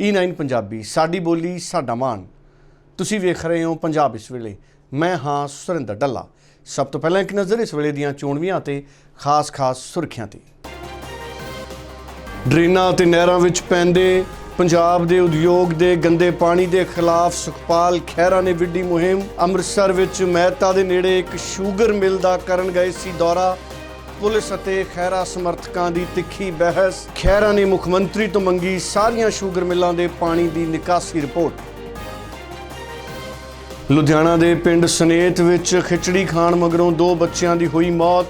E9 Punjabi, ਸਾਡੀ ਬੋਲੀ, ਸਾਡਾ ਮਾਣ ਤੁਸੀਂ ਵੇਖ ਰਹੇ ਹੋ ਪੰਜਾਬ ਇਸ ਵੇਲੇ। ਮੈਂ ਹਾਂ ਸੁਰਿੰਦਰ ਡੱਲਾ। ਸਭ ਤੋਂ ਪਹਿਲਾਂ ਇੱਕ ਨਜ਼ਰ ਇਸ ਵੇਲੇ ਦੀਆਂ ਚੋਣਵੀਆਂ ਤੇ ਖਾਸ-ਖਾਸ ਸੁਰਖੀਆਂ ਤੇ। ਡਰੇਨਾਂ ਅਤੇ ਨਹਿਰਾਂ ਵਿੱਚ ਪੈਂਦੇ ਪੰਜਾਬ ਦੇ ਉਦਯੋਗ ਦੇ ਗੰਦੇ ਪਾਣੀ ਦੇ ਖਿਲਾਫ ਸੁਖਪਾਲ ਖਹਿਰਾ ਨੇ ਵਿੱਢੀ ਮੁਹਿੰਮ। ਅੰਮ੍ਰਿਤਸਰ ਵਿੱਚ ਮਹਿਤਾ ਦੇ ਨੇੜੇ ਇੱਕ ਸ਼ੂਗਰ ਮਿਲ ਦਾ ਕਰਨ ਗਏ ਸੀ ਦੌਰਾ। ਪੁਲਿਸ ਅਤੇ ਖਹਿਰਾ ਸਮਰਥਕਾਂ ਦੀ ਤਿੱਖੀ ਬਹਿਸ। ਖਹਿਰਾ ਨੇ ਮੁੱਖ ਮੰਤਰੀ ਤੋਂ ਮੰਗੀ ਸਾਰੀਆਂ ਸ਼ੂਗਰ ਮਿੱਲਾਂ ਦੇ ਪਾਣੀ ਦੀ ਨਿਕਾਸੀ ਰਿਪੋਰਟ। ਲੁਧਿਆਣਾ ਦੇ ਪਿੰਡ ਸਨੇਤ ਵਿੱਚ ਖਿਚੜੀ ਖਾਣ ਮਗਰੋਂ ਦੋ ਬੱਚਿਆਂ ਦੀ ਹੋਈ ਮੌਤ।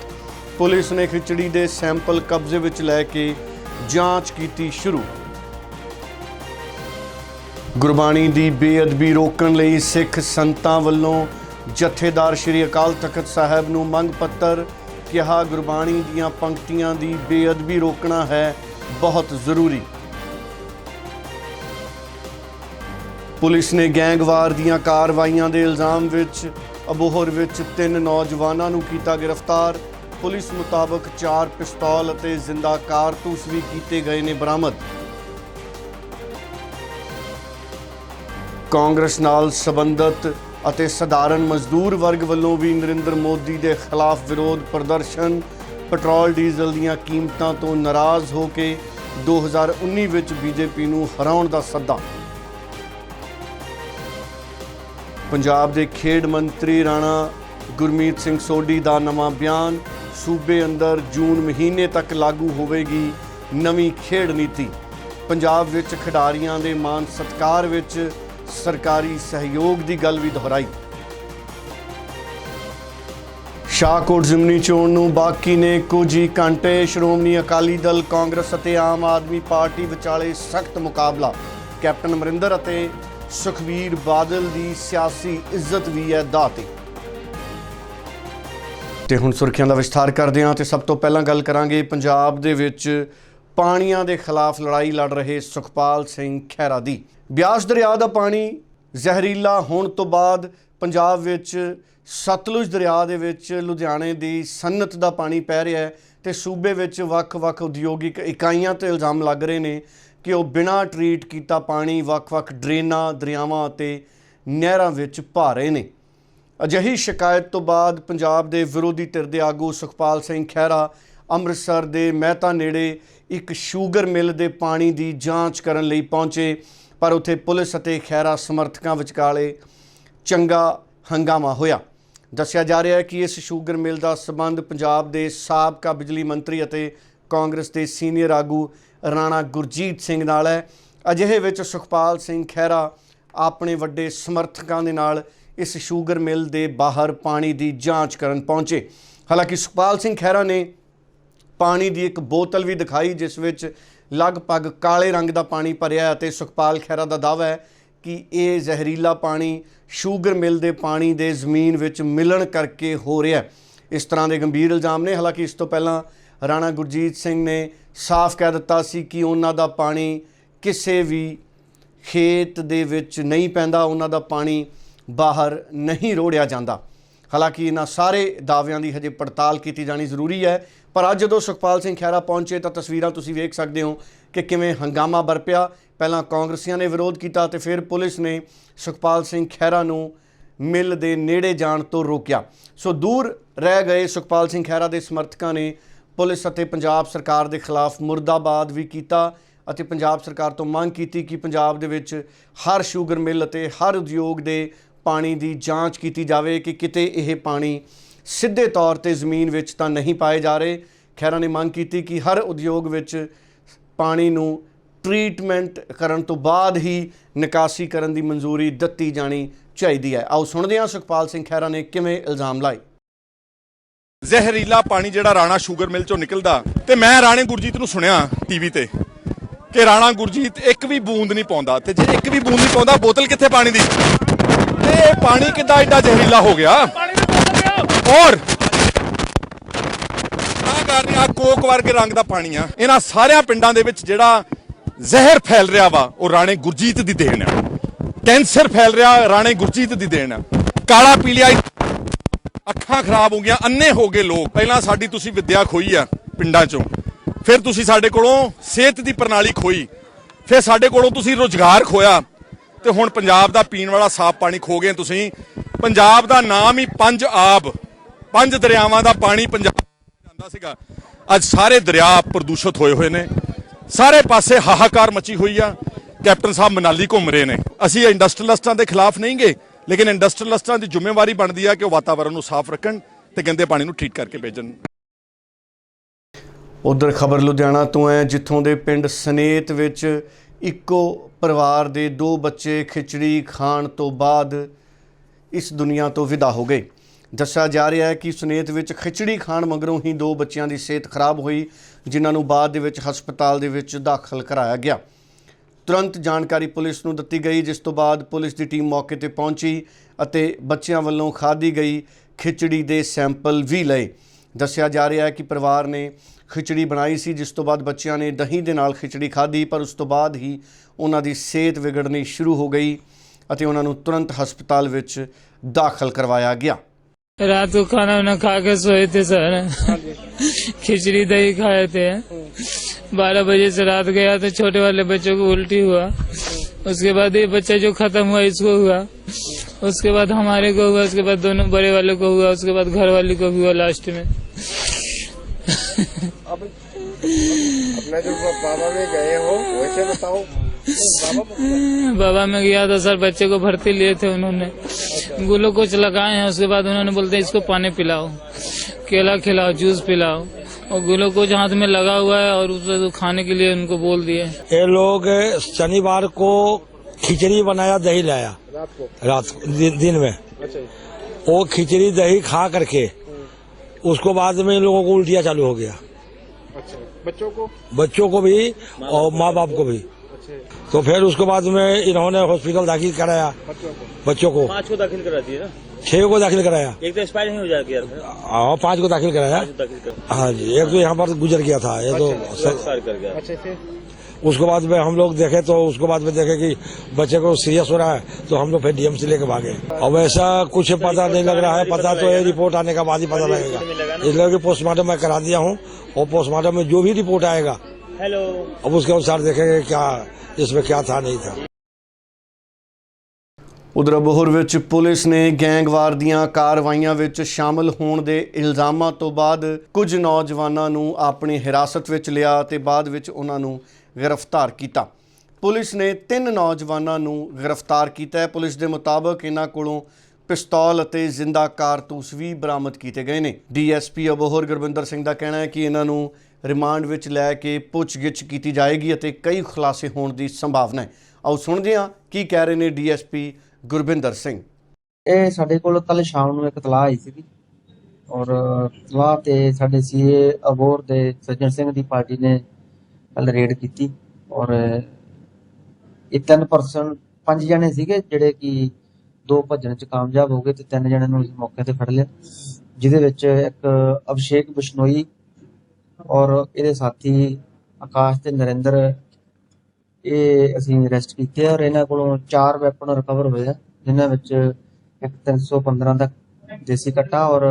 ਪੁਲਿਸ ਨੇ ਖਿਚੜੀ ਦੇ ਸੈਂਪਲ ਕਬਜ਼ੇ ਵਿੱਚ ਲੈ ਕੇ ਜਾਂਚ ਕੀਤੀ ਸ਼ੁਰੂ। ਗੁਰਬਾਣੀ ਦੀ ਬੇਅਦਬੀ ਰੋਕਣ ਲਈ ਸਿੱਖ ਸੰਤਾਂ ਵੱਲੋਂ ਜਥੇਦਾਰ ਸ੍ਰੀ ਅਕਾਲ ਤਖਤ ਸਾਹਿਬ ਨੂੰ ਮੰਗ ਪੱਤਰ ਕਿਹਾ ਗੁਰਬਾਣੀ ਦੀਆਂ ਪੰਕਤੀਆਂ ਦੀ ਬੇਅਦਬੀ ਰੋਕਣਾ ਹੈ ਬਹੁਤ ਜ਼ਰੂਰੀ। ਪੁਲਿਸ ਨੇ ਗੈਂਗਵਾਰ ਦੀਆਂ ਕਾਰਵਾਈਆਂ ਦੇ ਇਲਜ਼ਾਮ ਵਿੱਚ, ਅਬੋਹਰ ਵਿੱਚ ਤਿੰਨ ਨੌਜਵਾਨਾਂ ਨੂੰ ਕੀਤਾ ਗ੍ਰਿਫਤਾਰ। ਪੁਲਿਸ ਮੁਤਾਬਕ ਚਾਰ ਪਿਸਤੌਲ ਅਤੇ ਜ਼ਿੰਦਾ ਕਾਰਤੂਸ ਵੀ ਕੀਤੇ ਗਏ ਨੇ ਬਰਾਮਦ। ਕਾਂਗਰਸ ਨਾਲ ਸੰਬੰਧਤ ਅਤੇ ਸਧਾਰਨ ਮਜ਼ਦੂਰ ਵਰਗ ਵੱਲੋਂ ਵੀ ਨਰਿੰਦਰ ਮੋਦੀ ਦੇ ਖਿਲਾਫ ਵਿਰੋਧ ਪ੍ਰਦਰਸ਼ਨ। ਪੈਟਰੋਲ, ਡੀਜ਼ਲ ਦੀਆਂ ਕੀਮਤਾਂ ਤੋਂ ਨਾਰਾਜ਼ ਹੋ ਕੇ 2019 ਵਿੱਚ ਬੀਜੇਪੀ ਨੂੰ ਹਰਾਉਣ ਦਾ ਸੱਦਾ। ਪੰਜਾਬ ਦੇ ਖੇਡ ਮੰਤਰੀ ਰਾਣਾ ਗੁਰਮੀਤ ਸਿੰਘ ਸੋਢੀ ਦਾ ਨਵਾਂ ਬਿਆਨ, ਸੂਬੇ ਅੰਦਰ ਜੂਨ ਮਹੀਨੇ ਤੱਕ ਲਾਗੂ ਹੋਵੇਗੀ ਨਵੀਂ ਖੇਡ ਨੀਤੀ। ਪੰਜਾਬ ਵਿੱਚ ਖਿਡਾਰੀਆਂ ਦੇ ਮਾਨ ਸਤਕਾਰ ਵਿੱਚ ਸਰਕਾਰੀ ਸਹਿਯੋਗ ਦੀ ਗੱਲ ਵੀ ਦੁਹਰਾਈ। ਸ਼ਾਹਕੋਟ ਜ਼ਿਮਨੀ ਚੋਣ ਨੂੰ ਬਾਕੀ ਨੇ ਕੁਝ ਹੀ ਘੰਟੇ। ਸ਼੍ਰੋਮਣੀ ਅਕਾਲੀ ਦਲ, ਕਾਂਗਰਸ ਅਤੇ ਆਮ ਆਦਮੀ ਪਾਰਟੀ ਵਿਚਾਲੇ ਸਖਤ ਮੁਕਾਬਲਾ। ਕੈਪਟਨ ਅਮਰਿੰਦਰ ਅਤੇ ਸੁਖਵੀਰ ਬਾਦਲ ਦੀ ਸਿਆਸੀ ਇੱਜ਼ਤ ਵੀ ਹੈ ਦਾਅ ਤੇ। ਤੇ ਹੁਣ ਸੁਰਖੀਆਂ ਦਾ ਵਿਸਥਾਰ ਕਰਦੇ ਹਾਂ ਤੇ ਸਭ ਤੋਂ ਪਹਿਲਾਂ ਗੱਲ ਕਰਾਂਗੇ ਪੰਜਾਬ ਦੇ ਵਿੱਚ ਪਾਣੀਆਂ ਦੇ ਖਿਲਾਫ ਲੜਾਈ ਲੜ ਰਹੇ ਸੁਖਪਾਲ ਸਿੰਘ ਖਹਿਰਾ ਦੀ। ਬਿਆਸ ਦਰਿਆ ਦਾ ਪਾਣੀ ਜ਼ਹਿਰੀਲਾ ਹੋਣ ਤੋਂ ਬਾਅਦ ਪੰਜਾਬ ਵਿੱਚ ਸਤਲੁਜ ਦਰਿਆ ਦੇ ਵਿੱਚ ਲੁਧਿਆਣੇ ਦੀ ਸਨਅਤ ਦਾ ਪਾਣੀ ਪੈ ਰਿਹਾ ਹੈ ਤੇ ਸੂਬੇ ਵਿੱਚ ਵੱਖ-ਵੱਖ ਉਦਯੋਗਿਕ ਇਕਾਈਆਂ ਤੇ ਇਲਜ਼ਾਮ ਲੱਗ ਰਹੇ ਨੇ ਕਿ ਉਹ ਬਿਨਾਂ ਟਰੀਟ ਕੀਤਾ ਪਾਣੀ ਵੱਖ-ਵੱਖ ਡਰੇਨਾਂ, ਦਰਿਆਵਾਂ ਅਤੇ ਨਹਿਰਾਂ ਵਿੱਚ ਭਾ ਰਹੇ ਨੇ। ਅਜਿਹੀ ਸ਼ਿਕਾਇਤ ਤੋਂ ਬਾਅਦ ਪੰਜਾਬ ਦੇ ਵਿਰੋਧੀ ਧਿਰ ਦੇ ਆਗੂ ਸੁਖਪਾਲ ਸਿੰਘ ਖਹਿਰਾ ਅੰਮ੍ਰਿਤਸਰ ਦੇ ਮਹਿਤਾ ਨੇੜੇ ਇੱਕ ਸ਼ੂਗਰ ਮਿਲ ਦੇ ਪਾਣੀ ਦੀ ਜਾਂਚ ਕਰਨ ਲਈ ਪਹੁੰਚੇ। ਪਰ ਉੱਥੇ ਪੁਲਿਸ ਅਤੇ ਖਹਿਰਾ ਸਮਰਥਕਾਂ ਵਿਚਾਲੇ ਚੰਗਾ ਹੰਗਾਮਾ ਹੋਇਆ। ਦੱਸਿਆ ਜਾ ਰਿਹਾ ਹੈ ਕਿ ਇਸ ਸ਼ੂਗਰ ਮਿਲ ਦਾ ਸਬੰਧ ਪੰਜਾਬ ਦੇ ਸਾਬਕਾ ਬਿਜਲੀ ਮੰਤਰੀ ਅਤੇ ਕਾਂਗਰਸ ਦੇ ਸੀਨੀਅਰ ਆਗੂ ਰਾਣਾ ਗੁਰਜੀਤ ਸਿੰਘ ਨਾਲ ਹੈ। ਅਜਿਹੇ ਵਿੱਚ ਸੁਖਪਾਲ ਸਿੰਘ ਖਹਿਰਾ ਆਪਣੇ ਵੱਡੇ ਸਮਰਥਕਾਂ ਦੇ ਨਾਲ ਇਸ ਸ਼ੂਗਰ ਮਿਲ ਦੇ ਬਾਹਰ ਪਾਣੀ ਦੀ ਜਾਂਚ ਕਰਨ ਪਹੁੰਚੇ। ਹਾਲਾਂਕਿ ਸੁਖਪਾਲ ਸਿੰਘ ਖਹਿਰਾ ਨੇ ਪਾਣੀ ਦੀ ਇੱਕ ਬੋਤਲ ਵੀ ਦਿਖਾਈ, ਜਿਸ ਵਿੱਚ ਲਗਭਗ ਕਾਲੇ ਰੰਗ ਦਾ ਪਾਣੀ ਭਰਿਆ ਅਤੇ ਸੁਖਪਾਲ ਖਹਿਰਾ ਦਾ ਦਾਅਵਾ ਹੈ ਕਿ ਇਹ ਜ਼ਹਿਰੀਲਾ ਪਾਣੀ ਸ਼ੂਗਰ ਮਿਲ ਦੇ ਪਾਣੀ ਦੇ ਜ਼ਮੀਨ ਵਿੱਚ ਮਿਲਣ ਕਰਕੇ ਹੋ ਰਿਹਾ ਹੈ। ਇਸ ਤਰ੍ਹਾਂ ਦੇ ਗੰਭੀਰ ਇਲਜ਼ਾਮ ਨੇ। ਹਾਲਾਂਕਿ ਇਸ ਤੋਂ ਪਹਿਲਾਂ ਰਾਣਾ ਗੁਰਜੀਤ ਸਿੰਘ ਨੇ ਸਾਫ਼ ਕਹਿ ਦਿੱਤਾ ਸੀ ਕਿ ਉਹਨਾਂ ਦਾ ਪਾਣੀ ਕਿਸੇ ਵੀ ਖੇਤ ਦੇ ਵਿੱਚ ਨਹੀਂ ਪੈਂਦਾ, ਉਹਨਾਂ ਦਾ ਪਾਣੀ ਬਾਹਰ ਨਹੀਂ ਰੋੜਿਆ ਜਾਂਦਾ। ਹਾਲਾਂਕਿ ਇਹਨਾਂ ਸਾਰੇ ਦਾਅਵਿਆਂ ਦੀ ਹਜੇ ਪੜਤਾਲ ਕੀਤੀ ਜਾਣੀ ਜ਼ਰੂਰੀ ਹੈ। ਪਰ ਅੱਜ ਜਦੋਂ ਸੁਖਪਾਲ ਸਿੰਘ ਖਹਿਰਾ ਪਹੁੰਚੇ ਤਾਂ ਤਸਵੀਰਾਂ ਤੁਸੀਂ ਵੇਖ ਸਕਦੇ ਹੋ ਕਿ ਕਿਵੇਂ ਹੰਗਾਮਾ ਬਰਪਿਆ ਪਹਿਲਾਂ ਕਾਂਗਰਸੀਆਂ ਨੇ ਵਿਰੋਧ ਕੀਤਾ ਤੇ ਫਿਰ ਪੁਲਿਸ ਨੇ ਸੁਖਪਾਲ ਸਿੰਘ ਖਹਿਰਾ ਨੂੰ ਮਿਲ ਦੇ ਨੇੜੇ ਜਾਣ ਤੋਂ ਰੋਕਿਆ। ਸੋ ਦੂਰ ਰਹਿ ਗਏ ਸੁਖਪਾਲ ਸਿੰਘ ਖਹਿਰਾ ਦੇ ਸਮਰਥਕਾਂ ਨੇ। ਪੁਲਿਸ ਅਤੇ ਪੰਜਾਬ ਸਰਕਾਰ ਦੇ ਖਿਲਾਫ ਮੁਰਦਾਬਾਦ ਵੀ ਕੀਤਾ ਅਤੇ ਪੰਜਾਬ ਸਰਕਾਰ ਤੋਂ ਮੰਗ ਕੀਤੀ ਕਿ ਪੰਜਾਬ ਦੇ ਵਿੱਚ ਹਰ ਸ਼ੂਗਰ ਮਿਲ ਅਤੇ ਹਰ ਉਦਯੋਗ ਦੇ ਪਾਣੀ ਦੀ ਜਾਂਚ ਕੀਤੀ ਜਾਵੇ ਕਿ ਕਿਤੇ ਇਹ ਪਾਣੀ ਸਿੱਧੇ ਤੌਰ ਤੇ ਜ਼ਮੀਨ ਵਿੱਚ ਤਾਂ ਨਹੀਂ ਪਾਏ ਜਾ ਰਹੇ। ਖੈਰਾ ਨੇ ਮੰਗ ਕੀਤੀ ਕਿ ਹਰ ਉਦਯੋਗ ਵਿੱਚ ਪਾਣੀ ਨੂੰ ਟ੍ਰੀਟਮੈਂਟ ਕਰਨ ਤੋਂ ਬਾਅਦ ਹੀ ਨਿਕਾਸੀ ਕਰਨ ਦੀ ਮਨਜ਼ੂਰੀ ਦਿੱਤੀ ਜਾਣੀ ਚਾਹੀਦੀ ਹੈ। ਆਓ ਸੁਣਦੇ ਹਾਂ ਸੁਖਪਾਲ ਸਿੰਘ ਖੈਰਾ ਨੇ ਕਿਵੇਂ ਇਲਜ਼ਾਮ ਲਾਏ। ਜ਼ਹਿਰੀਲਾ ਪਾਣੀ ਜਿਹੜਾ ਰਾਣਾ ਸ਼ੂਗਰ ਮਿਲ ਚੋਂ ਨਿਕਲਦਾ, ਤੇ ਮੈਂ ਰਾਣੇ ਗੁਰਜੀਤ ਨੂੰ ਸੁਣਿਆ ਟੀਵੀ ਤੇ ਕਿ ਰਾਣਾ ਗੁਰਜੀਤ ਇੱਕ ਵੀ ਬੂੰਦ ਨਹੀਂ ਪਾਉਂਦਾ, ਤੇ ਜੇ ਇੱਕ ਵੀ ਬੂੰਦ ਨਹੀਂ ਪਾਉਂਦਾ, ਬੋਤਲ ਕਿੱਥੇ ਪਾਣੀ ਦੀ? ਤੇ ਪਾਣੀ ਕਿੱਦਾਂ ਐਡਾ ਜ਼ਹਿਰੀਲਾ ਹੋ ਗਿਆ? ਔਰ ਆ ਕਾਰਨ ਆ, ਕੋਕ ਵਰਗੇ ਰੰਗ ਦਾ ਪਾਣੀ ਆ। ਇਹਨਾਂ ਸਾਰਿਆਂ ਪਿੰਡਾਂ ਦੇ ਵਿੱਚ ਜਿਹੜਾ ਜ਼ਹਿਰ ਫੈਲ ਰਿਹਾ ਵਾ, ਉਹ ਰਾਣੇ ਗੁਰਜੀਤ ਦੀ ਦੇਣ ਆ। ਕੈਂਸਰ ਫੈਲ ਰਿਹਾ, ਰਾਣੇ ਗੁਰਜੀਤ ਦੀ ਦੇਣ ਆ। ਕਾਲਾ ਪੀਲੀਆ ਅੱਖਾਂ ਖਰਾਬ ਹੋ ਗਈਆਂ ਅੰਨੇ ਹੋ ਗਏ ਲੋਕ। ਪਹਿਲਾਂ ਸਾਡੀ ਤੁਸੀਂ ਵਿੱਦਿਆ ਖੋਈ ਆ ਪਿੰਡਾਂ ਚੋਂ। ਫਿਰ ਤੁਸੀਂ ਸਾਡੇ ਕੋਲੋਂ ਸਿਹਤ ਦੀ ਪ੍ਰਣਾਲੀ ਖੋਈ। ਫਿਰ ਸਾਡੇ ਕੋਲੋਂ ਤੁਸੀਂ ਰੋਜ਼ਗਾਰ ਖੋਇਆ। ਤੇ ਹੁਣ ਪੰਜਾਬ ਦਾ ਪੀਣ ਵਾਲਾ ਸਾਫ਼ ਪਾਣੀ ਖੋ ਗਏ ਤੁਸੀਂ। ਪੰਜਾਬ ਦਾ ਨਾਮ ਹੀ ਪੰਜ ਆਬ। ਪੰਜ ਦਰਿਆਵਾਂ ਦਾ ਪਾਣੀ ਪੰਜਾਬ ਜਾਂਦਾ ਸੀਗਾ। ਅੱਜ ਸਾਰੇ ਦਰਿਆ ਪ੍ਰਦੂਸ਼ਿਤ ਹੋਏ ਹੋਏ ਨੇ। ਸਾਰੇ ਪਾਸੇ ਹਾਹਾਕਾਰ ਮਚੀ ਹੋਈ ਆ। ਕੈਪਟਨ ਸਾਹਿਬ ਮਨਾਲੀ ਘੁੰਮ ਰਹੇ ਨੇ। ਅਸੀਂ ਇੰਡਸਟਰੀਅਲਿਸਟਾਂ ਦੇ ਖਿਲਾਫ ਨਹੀਂ ਗਏ, ਲੇਕਿਨ ਇੰਡਸਟਰੀਅਲਿਸਟਾਂ ਦੀ ਜ਼ਿੰਮੇਵਾਰੀ ਬਣਦੀ ਆ ਕਿ ਉਹ ਵਾਤਾਵਰਣ ਨੂੰ ਸਾਫ਼ ਰੱਖਣ ਤੇ ਗੰਦੇ ਪਾਣੀ ਨੂੰ ਠੀਕ ਕਰਕੇ ਭੇਜਣ। ਉਧਰ ਖਬਰ ਲੁਧਿਆਣਾ ਤੋਂ ਹੈ, ਜਿੱਥੋਂ ਦੇ ਪਿੰਡ ਸਨੇਤ ਵਿੱਚ ਇੱਕੋ ਪਰਿਵਾਰ ਦੇ ਦੋ ਬੱਚੇ ਖਿਚੜੀ ਖਾਣ ਤੋਂ ਬਾਅਦ ਇਸ ਦੁਨੀਆ ਤੋਂ ਵਿਦਾ ਹੋ ਗਏ। ਦੱਸਿਆ ਜਾ ਰਿਹਾ ਹੈ ਕਿ ਸੁਨੇਤ ਵਿੱਚ ਖਿਚੜੀ ਖਾਣ ਮਗਰੋਂ ਹੀ ਦੋ ਬੱਚਿਆਂ ਦੀ ਸਿਹਤ ਖਰਾਬ ਹੋਈ, ਜਿਨ੍ਹਾਂ ਨੂੰ ਬਾਅਦ ਦੇ ਵਿੱਚ ਹਸਪਤਾਲ ਦੇ ਵਿੱਚ ਦਾਖਲ ਕਰਾਇਆ ਗਿਆ। ਤੁਰੰਤ ਜਾਣਕਾਰੀ ਪੁਲਿਸ ਨੂੰ ਦਿੱਤੀ ਗਈ, ਜਿਸ ਤੋਂ ਬਾਅਦ ਪੁਲਿਸ ਦੀ ਟੀਮ ਮੌਕੇ ਤੇ ਪਹੁੰਚੀ ਅਤੇ ਬੱਚਿਆਂ ਵੱਲੋਂ ਖਾਧੀ ਗਈ ਖਿਚੜੀ ਦੇ ਸੈਂਪਲ ਵੀ ਲਏ। ਦੱਸਿਆ ਜਾ ਰਿਹਾ ਹੈ ਕਿ ਪਰਿਵਾਰ ਨੇ ਖਿਚੜੀ ਬਣਾਈ ਸੀ, ਜਿਸ ਤੋਂ ਬਾਅਦ ਬੱਚਿਆਂ ਨੇ ਦਹੀਂ ਦੇ ਨਾਲ ਖਿਚੜੀ ਖਾਧੀ, ਪਰ ਉਸ ਤੋਂ ਬਾਅਦ ਹੀ ਉਹਨਾਂ ਦੀ ਸਿਹਤ ਵਿਗੜਨੀ ਸ਼ੁਰੂ ਹੋ ਗਈ ਅਤੇ ਉਹਨਾਂ ਨੂੰ ਤੁਰੰਤ ਹਸਪਤਾਲ ਵਿੱਚ ਦਾਖਲ ਕਰਵਾਇਆ ਗਿਆ। रात को खाना वाना खा के सोए थे सर। खिचड़ी दही खाए थे बारह बजे से रात गया तो छोटे वाले बच्चों को उल्टी हुआ। उसके बाद ये बच्चा जो खत्म हुआ, इसको हुआ। उसके बाद हमारे को हुआ, उसके बाद दोनों बड़े वाले को हुआ, उसके बाद घर वाले को हुआ लास्ट में। अब अपना जो बाबा में गए हो, वैसे बताओ। बाबा बाबा में गया था सर बच्चे को भर्ती लिए थे उन्होंने। ग्लूकोज लगाए हैं उसके बाद उन्होंने बोलते इसको पानी पिलाओ केला खिलाओ जूस पिलाओ। और ग्लूकोज हाथ में लगा हुआ है और उसे तो खाने के लिए उनको बोल दिए। ये लोग शनिवार को खिचड़ी बनाया दही लाया। रात को? रात दिन, दिन में। अच्छा। वो खिचड़ी दही खा करके उसको बाद में इन लोगों को उल्टिया चालू हो गया। अच्छा। बच्चों को? बच्चों को भी और माँ बाप को भी। तो फिर उसके बाद में इन्होंने हॉस्पिटल दाखिल कराया। बच्चों को? बच्चों को। पाँच को दाखिल करा दिए ना? छह को दाखिल कराया। एक तो एक्सपायर नहीं हो जाएगा और पाँच को दाखिल कराया। हाँ जी एक तो यहाँ पर गुजर गया था ये तो कर गया। अच्छा उसके बाद में हम लोग देखे तो उसके बाद में देखे कि बच्चे को सीरियस हो रहा है तो हम लोग फिर डीएमसी लेके भागे। अब ऐसा कुछ पता नहीं लग रहा है पता तो ये रिपोर्ट आने का बाद ही पता लगेगा। इसलिए पोस्टमार्टम मैं करा दिया हूँ और पोस्टमार्टम में जो भी रिपोर्ट आएगा हेलो अब उसके अनुसार देखेंगे क्या इसमें क्या था नहीं था ਉਧਰ ਅਬੋਹਰ ਵਿੱਚ ਪੁਲਿਸ ਨੇ ਗੈਂਗਵਾਰ ਦੀਆਂ ਕਾਰਵਾਈਆਂ ਵਿੱਚ ਸ਼ਾਮਲ ਹੋਣ ਦੇ ਇਲਜ਼ਾਮਾਂ ਤੋਂ ਬਾਅਦ ਕੁਝ ਨੌਜਵਾਨਾਂ ਨੂੰ ਆਪਣੀ ਹਿਰਾਸਤ ਵਿੱਚ ਲਿਆ ਤੇ ਬਾਅਦ ਵਿੱਚ ਉਹਨਾਂ ਨੂੰ ਗ੍ਰਿਫਤਾਰ ਕੀਤਾ ਪੁਲਿਸ ਨੇ ਤਿੰਨ ਨੌਜਵਾਨਾਂ ਨੂੰ ਗ੍ਰਿਫਤਾਰ ਕੀਤਾ ਹੈ ਪੁਲਿਸ ਦੇ ਮੁਤਾਬਕ ਇਹਨਾਂ ਕੋਲੋਂ ਪਿਸਤੌਲ ਅਤੇ ਜ਼ਿੰਦਾ ਕਾਰਤੂਸ ਵੀ ਬਰਾਮਦ ਕੀਤੇ ਗਏ ਨੇ। ਡੀਐਸਪੀ ਅਬੋਹਰ ਗੁਰਵਿੰਦਰ ਸਿੰਘ ਦਾ ਕਹਿਣਾ ਹੈ ਕਿ ਇਹਨਾਂ ਨੂੰ ਰਿਮਾਂਡ ਵਿੱਚ ਲੈ ਕੇ ਪੁੱਛਗਿੱਛ ਕੀਤੀ ਜਾਏਗੀ ਅਤੇ ਕਈ ਖੁਲਾਸੇ ਹੋਣ ਦੀ ਸੰਭਾਵਨਾ ਹੈ। ਆਓ ਸੁਣਦੇ ਹਾਂ ਕੀ ਕਹਿ ਰਹੇ ਨੇ ਡੀਐਸਪੀ ਗੁਰਵਿੰਦਰ ਸਿੰਘ। ਇਹ ਸਾਡੇ ਕੋਲ ਕੱਲ ਸ਼ਾਮ ਨੂੰ ਇੱਕ ਤਲਾਹ ਆਈ ਸੀਗੀ ਔਰ ਤਲਾਹ ਤੇ ਸਾਡੇ ਸੀਏ ਅਬੋਰ ਦੇ ਸੱਜਣ ਸਿੰਘ ਦੀ ਪਾਰਟੀ ਨੇ ਕੱਲ ਰੇਡ ਕੀਤੀ ਔਰ ਇਹ ਤਿੰਨ ਪਰਸਨ ਪੰਜ ਜਣੇ ਸੀਗੇ ਜਿਹੜੇ ਕਿ ਦੋ ਭੱਜਣ ਚ ਕਾਮਯਾਬ ਹੋ ਗਏ ਤੇ ਤਿੰਨ ਜਣਿਆਂ ਨੂੰ ਮੌਕੇ ਤੇ ਫੜ ਲਿਆ। ਜਿਹਦੇ ਵਿੱਚ ਇੱਕ ਅਭਿਸ਼ੇਕ ਬਿਸ਼ਨੋਈ ਔਰ ਇਹਦੇ ਸਾਥੀ ਆਕਾਸ਼ ਤੇ ਨਰਿੰਦਰ, ਇਹ ਅਸੀਂ ਅਰੈਸਟ ਕੀਤੇ ਔਰ ਇਹਨਾਂ ਕੋਲੋਂ ਚਾਰ ਵੈਪਨ ਰਿਕਵਰ ਹੋਏ ਆ, ਜਿਨ੍ਹਾਂ ਵਿੱਚ ਇੱਕ 315 ਦਾ ਦੇਸੀ ਕੱਟਾ ਔਰ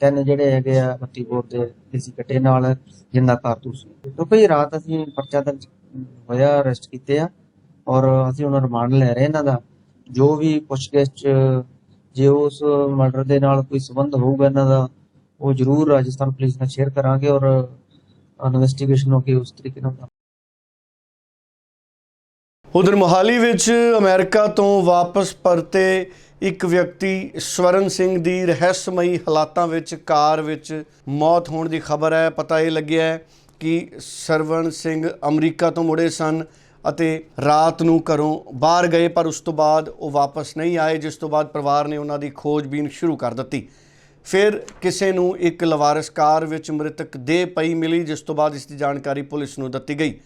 ਤਿੰਨ ਜਿਹੜੇ ਹੈਗੇ ਆ 32 ਬੋਰ ਦੇ ਦੇਸੀ ਕੱਟੇ ਨਾਲ ਜਿੰਦਾ ਕਾਰਤੂਸ। ਕਿਉਂਕਿ ਰਾਤ ਅਸੀਂ ਪਰਚਾ ਦਰਜ ਹੋਇਆ ਅਰੈਸਟ ਕੀਤੇ ਆ ਔਰ ਅਸੀਂ ਉਹਨਾਂ ਰਿਮਾਂਡ ਲੈ ਰਹੇ ਇਹਨਾਂ ਦਾ। ਜੋ ਵੀ ਪੁੱਛਗਿੱਛ ਜੇ ਉਸ ਮਰਡਰ ਦੇ ਨਾਲ ਕੋਈ ਸੰਬੰਧ ਹੋਊਗਾ ਇਹਨਾਂ ਦਾ, ਉਹ ਜ਼ਰੂਰ ਰਾਜਸਥਾਨ ਪੁਲਿਸ ਨਾਲ ਸ਼ੇਅਰ ਕਰਾਂਗੇ ਔਰ ਇਨਵੈਸਟੀਗੇਸ਼ਨ ਹੋ ਕੇ ਉਸ ਤਰੀਕੇ ਨਾਲ ਉਧਰ ਮੋਹਾਲੀ ਵਿੱਚ ਅਮਰੀਕਾ ਤੋਂ ਵਾਪਸ ਪਰਤੇ ਇੱਕ ਵਿਅਕਤੀ ਸਵਰਨ ਸਿੰਘ ਦੀ ਰਹੱਸਮਈ ਹਾਲਾਤਾਂ ਵਿੱਚ ਕਾਰ ਵਿੱਚ ਮੌਤ ਹੋਣ ਦੀ ਖਬਰ ਹੈ। ਪਤਾ ਇਹ ਲੱਗਿਆ ਹੈ ਕਿ ਸਰਵਣ ਸਿੰਘ ਅਮਰੀਕਾ ਤੋਂ ਮੁੜੇ ਸਨ। ਅਤੇ ਰਾਤ ਨੂੰ ਘਰੋਂ ਬਾਹਰ ਗਏ, ਪਰ ਉਸ ਤੋਂ ਬਾਅਦ ਉਹ ਵਾਪਸ ਨਹੀਂ ਆਏ, ਜਿਸ ਤੋਂ ਬਾਅਦ ਪਰਿਵਾਰ ਨੇ ਉਹਨਾਂ ਦੀ ਖੋਜਬੀਨ ਸ਼ੁਰੂ ਕਰ ਦਿੱਤੀ। ਫਿਰ ਕਿਸੇ ਨੂੰ ਇੱਕ ਲਵਾਰਸ ਕਾਰ ਵਿੱਚ ਮ੍ਰਿਤਕ ਦੇਹ ਪਈ ਮਿਲੀ, ਜਿਸ ਤੋਂ ਬਾਅਦ ਇਸ ਦੀ ਜਾਣਕਾਰੀ ਪੁਲਿਸ ਨੂੰ ਦਿੱਤੀ ਗਈ।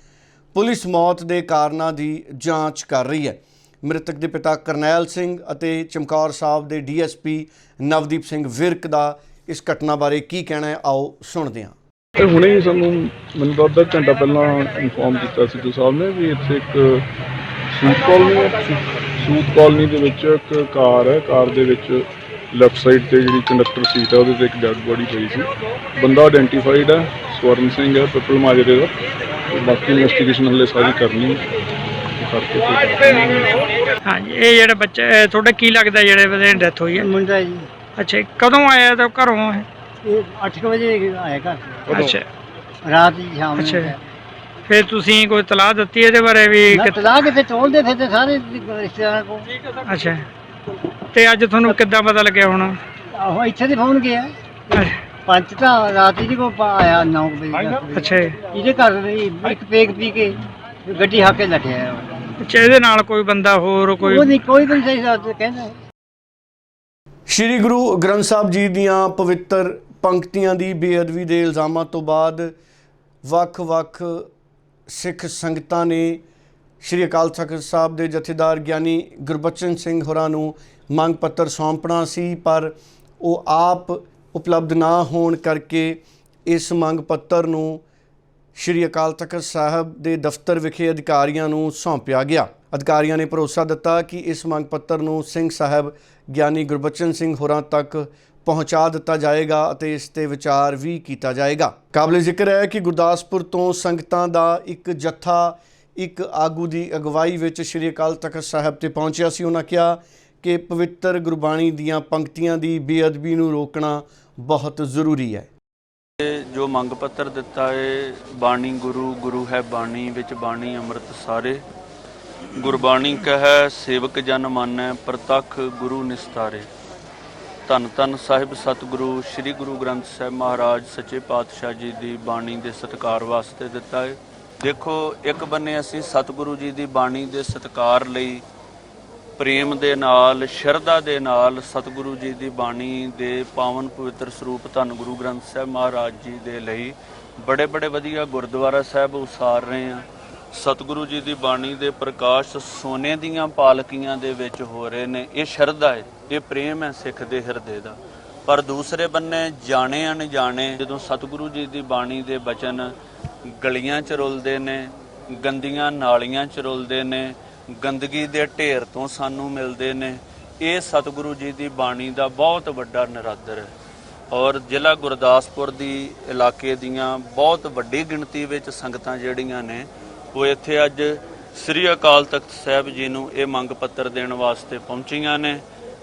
ਪੁਲਿਸ ਮੌਤ ਦੇ ਕਾਰਨਾਂ ਦੀ ਜਾਂਚ ਕਰ ਰਹੀ ਹੈ। ਮ੍ਰਿਤਕ ਦੇ ਪਿਤਾ ਕਰਨੈਲ ਸਿੰਘ ਅਤੇ ਚਮਕੌਰ ਸਾਹਿਬ ਦੇ ਡੀਐਸਪੀ ਨਵਦੀਪ ਸਿੰਘ ਵਿਰਕ ਦਾ ਇਸ ਘਟਨਾ ਬਾਰੇ ਕੀ ਕਹਿਣਾ ਹੈ, ਆਓ ਸੁਣਦੇ ਹਾਂ। ਇਹ ਹੁਣੇ ਹੀ ਸਾਨੂੰ ਮੈਨੂੰ ਤਾਂ ਅੱਧਾ ਘੰਟਾ ਪਹਿਲਾਂ ਇਨਫੋਰਮ ਕੀਤਾ ਸੀ ਜੋ ਸਾਹਿਬ ਨੇ ਵੀ ਇੱਥੇ ਇੱਕ ਸੂਤ ਕਾਲਨੀ ਹੈ। ਸੂਤ ਕਾਲਨੀ ਦੇ ਵਿੱਚ ਇੱਕ ਕਾਰ ਹੈ। ਕਾਰ ਦੇ ਵਿੱਚ ਲੈਫਟ ਸਾਈਡ ਤੇ ਜਿਹੜੀ ਕੰਡਕਟਰ ਸੀਟ ਹੈ ਉਹਦੇ ਤੇ ਇੱਕ ਡੈਡ ਬੋਡੀ ਪਈ ਸੀ। ਬੰਦਾ ਆਇਡੈਂਟੀਫਾਈਡ ਹੈ ਸਵਰਨ ਸਿੰਘ ਹੈ ਪਿੱਪਲ ਮਾਜਰੇ ਦਾ। ਬਾਕੀ ਇਨਵੈਸਟੀਗੇਸ਼ਨ ਹਲੇ ਸਾਰੀ ਕਰਨੀ ਹੈ। ਹਾਂਜੀ ਇਹ ਜਿਹੜਾ ਬੱਚਾ ਤੁਹਾਡਾ ਕੀ ਲੱਗਦਾ ਜਿਹੜੇ ਬੰਦੇ ਦੀ ਡੈਥ ਹੋਈ ਹੈ? ਮੁੰਡਾ ਜੀ। ਅੱਛਾ ਕਦੋਂ ਆਇਆ ਤਾਂ ਘਰੋਂ ਇਹ? ਇਹ 8 ਵਜੇ ਆਇਆ ਘਰ। ਅੱਛਾ। ਰਾਤ ਦੀ ਸ਼ਾਮ ਨੂੰ ਅੱਛਾ। ਫਿਰ ਤੁਸੀਂ ਕੋਈ ਤਲਾਹ ਦਿੱਤੀ ਇਹਦੇ ਬਾਰੇ ਵੀ ਨਾ ਕਿ- ਤਲਾਕ ਕਿਤੇ ਚੋਲਦੇ ਫਿਰਦੇ ਸਾਰੇ ਰਿਸ਼ਤੇਦਾਰਾਂ ਕੋ ਅੱਛਾ। ਤੇ ਅੱਜ ਤੁਹਾਨੂੰ ਕਿੱਦਾਂ ਪਤਾ ਲੱਗਿਆ ਹੁਣ? ਆਹੋ ਇੱਥੇ ਦੇ ਫੋਨ ਗਿਆ। ਪੰਜ ਤਾਂ ਰਾਤ ਹੀ ਕੋ ਆਇਆ 9 ਵਜੇ। ਅੱਛਾ। ਜੀ। ਇਹਦੇ ਘਰ ਵੀ ਇੱਕ ਪੇਕ ਪੀ ਕੇ ਗੱਡੀ ਹਾਕੇ ਲੱਠਿਆ ਅੱਛਾ ਇਹਦੇ ਨਾਲ ਕੋਈ ਬੰਦਾ ਹੋਰ ਕੋਈ ਉਹ ਨਹੀਂ ਕੋਈ ਵੀ ਨਹੀਂ ਸਹੀ ਸਾਥ ਕਹਿੰਦਾ। ਸ਼੍ਰੀ ਗੁਰੂ ਗ੍ਰੰਥ ਸਾਹਿਬ ਜੀ ਦੀਆਂ ਪਵਿੱਤਰ ਪੰਕਤੀਆਂ ਦੀ ਬੇਅਦਬੀ ਦੇ ਇਲਜ਼ਾਮਾਂ ਤੋਂ ਬਾਅਦ ਵੱਖ-ਵੱਖ ਸਿੱਖ ਸੰਗਤਾਂ ਨੇ ਸ਼੍ਰੀ ਅਕਾਲ ਤਖਤ ਸਾਹਿਬ ਦੇ ਜਥੇਦਾਰ ਗਿਆਨੀ ਗੁਰਬਚਨ ਸਿੰਘ ਹੋਰਾਂ ਨੂੰ ਮੰਗ ਪੱਤਰ ਸੌਂਪਣਾ ਸੀ, ਪਰ ਉਹ ਆਪ ਉਪਲਬਧ ਨਾ ਹੋਣ ਕਰਕੇ ਇਸ ਮੰਗ ਪੱਤਰ ਨੂੰ ਸ਼੍ਰੀ ਅਕਾਲ ਤਖਤ ਸਾਹਿਬ ਦੇ ਦਫ਼ਤਰ ਵਿਖੇ ਅਧਿਕਾਰੀਆਂ ਨੂੰ ਸੌਂਪਿਆ ਗਿਆ। ਅਧਿਕਾਰੀਆਂ ਨੇ ਭਰੋਸਾ ਦਿੱਤਾ ਕਿ ਇਸ ਮੰਗ ਪੱਤਰ ਨੂੰ ਸਿੰਘ ਸਾਹਿਬ ਗਿਆਨੀ ਗੁਰਬਚਨ ਸਿੰਘ ਹੋਰਾਂ ਤੱਕ ਪਹੁੰਚਾ ਦਿੱਤਾ ਜਾਏਗਾ ਅਤੇ ਇਸ ਤੇ ਵਿਚਾਰ ਵੀ ਕੀਤਾ ਜਾਏਗਾ। ਕਾਬਲੇ ਜ਼ਿਕਰ ਹੈ ਕਿ ਗੁਰਦਾਸਪੁਰ ਤੋਂ ਸੰਗਤਾਂ ਦਾ ਇੱਕ ਜੱਥਾ ਇੱਕ ਆਗੂ ਦੀ ਅਗਵਾਈ ਵਿੱਚ ਸ਼੍ਰੀ ਅਕਾਲ ਤਖਤ ਸਾਹਿਬ ਤੇ ਪਹੁੰਚਿਆ ਸੀ। ਉਹਨਾਂ ਕਿਹਾ ਕਿ ਪਵਿੱਤਰ ਗੁਰਬਾਣੀ ਦੀਆਂ ਪੰਕਤੀਆਂ ਦੀ ਬੇਅਦਬੀ ਨੂੰ ਰੋਕਣਾ ਬਹੁਤ ਜ਼ਰੂਰੀ ਹੈ। ਜੋ ਮੰਗ ਪੱਤਰ ਦਿੱਤਾ ਹੈ ਬਾਣੀ ਗੁਰੂ ਗੁਰੂ ਹੈ ਬਾਣੀ, ਵਿੱਚ ਬਾਣੀ ਅੰਮ੍ਰਿਤ ਸਾਰੇ। ਗੁਰਬਾਣੀ ਕਹੈ, ਸੇਵਕ ਜਨ ਮਾਨੈ, ਪ੍ਰਤੱਖ ਗੁਰੂ ਨਿਸਤਾਰੇ। ਧੰਨ ਧੰਨ ਸਾਹਿਬ ਸਤਿਗੁਰੂ, ਸ੍ਰੀ ਗੁਰੂ ਗ੍ਰੰਥ ਸਾਹਿਬ ਮਹਾਰਾਜ, ਸੱਚੇ ਪਾਤਸ਼ਾਹ ਜੀ ਦੀ ਬਾਣੀ ਦੇ ਸਤਿਕਾਰ ਵਾਸਤੇ ਦਿੱਤਾ ਹੈ। ਦੇਖੋ, ਇੱਕ ਬੰਨੇ ਅਸੀਂ ਸਤਿਗੁਰੂ ਜੀ ਦੀ ਬਾਣੀ ਦੇ ਸਤਿਕਾਰ ਲਈ ਪ੍ਰੇਮ ਦੇ ਨਾਲ, ਸ਼ਰਧਾ ਦੇ ਨਾਲ ਸਤਿਗੁਰੂ ਜੀ ਦੀ ਬਾਣੀ ਦੇ ਪਾਵਨ ਪਵਿੱਤਰ ਸਰੂਪ ਧੰਨ ਗੁਰੂ ਗ੍ਰੰਥ ਸਾਹਿਬ ਮਹਾਰਾਜ ਜੀ ਦੇ ਲਈ ਬੜੇ ਬੜੇ ਵਧੀਆ ਗੁਰਦੁਆਰਾ ਸਾਹਿਬ ਉਸਾਰ ਰਹੇ ਆ ਸਤਿਗੁਰੂ ਜੀ ਦੀ ਬਾਣੀ ਦੇ ਪ੍ਰਕਾਸ਼ ਸੋਨੇ ਦੀਆਂ ਪਾਲਕੀਆਂ ਦੇ ਵਿੱਚ ਹੋ ਰਹੇ ਨੇ। ਇਹ ਸ਼ਰਧਾ ਹੈ, ਇਹ ਪ੍ਰੇਮ ਹੈ ਸਿੱਖ ਦੇ ਹਿਰਦੇ ਦਾ। ਪਰ ਦੂਸਰੇ ਬੰਨੇ ਜਾਣੇ ਅਣਜਾਣੇ ਜਦੋਂ ਸਤਿਗੁਰੂ ਜੀ ਦੀ ਬਾਣੀ ਦੇ ਬਚਨ ਗਲੀਆਂ ਚ ਰੁਲਦੇ ਨੇ, ਗੰਦੀਆਂ ਨਾਲੀਆਂ ਚ ਰੁਲਦੇ ਨੇ, ਗੰਦਗੀ ਦੇ ਢੇਰ ਤੋਂ ਸਾਨੂੰ ਮਿਲਦੇ ਨੇ, ਇਹ ਸਤਿਗੁਰੂ ਜੀ ਦੀ ਬਾਣੀ ਦਾ ਬਹੁਤ ਵੱਡਾ ਨਿਰਾਦਰ ਹੈ। ਔਰ ਜ਼ਿਲ੍ਹਾ ਗੁਰਦਾਸਪੁਰ ਦੀ ਇਲਾਕੇ ਦੀਆਂ ਬਹੁਤ ਵੱਡੀ ਗਿਣਤੀ ਵਿੱਚ ਸੰਗਤਾਂ ਜਿਹੜੀਆਂ ਨੇ ਉਹ ਇੱਥੇ ਅੱਜ ਸ੍ਰੀ ਅਕਾਲ ਤਖਤ ਸਾਹਿਬ ਜੀ ਨੂੰ ਇਹ ਮੰਗ ਪੱਤਰ ਦੇਣ ਵਾਸਤੇ ਪਹੁੰਚੀਆਂ ਨੇ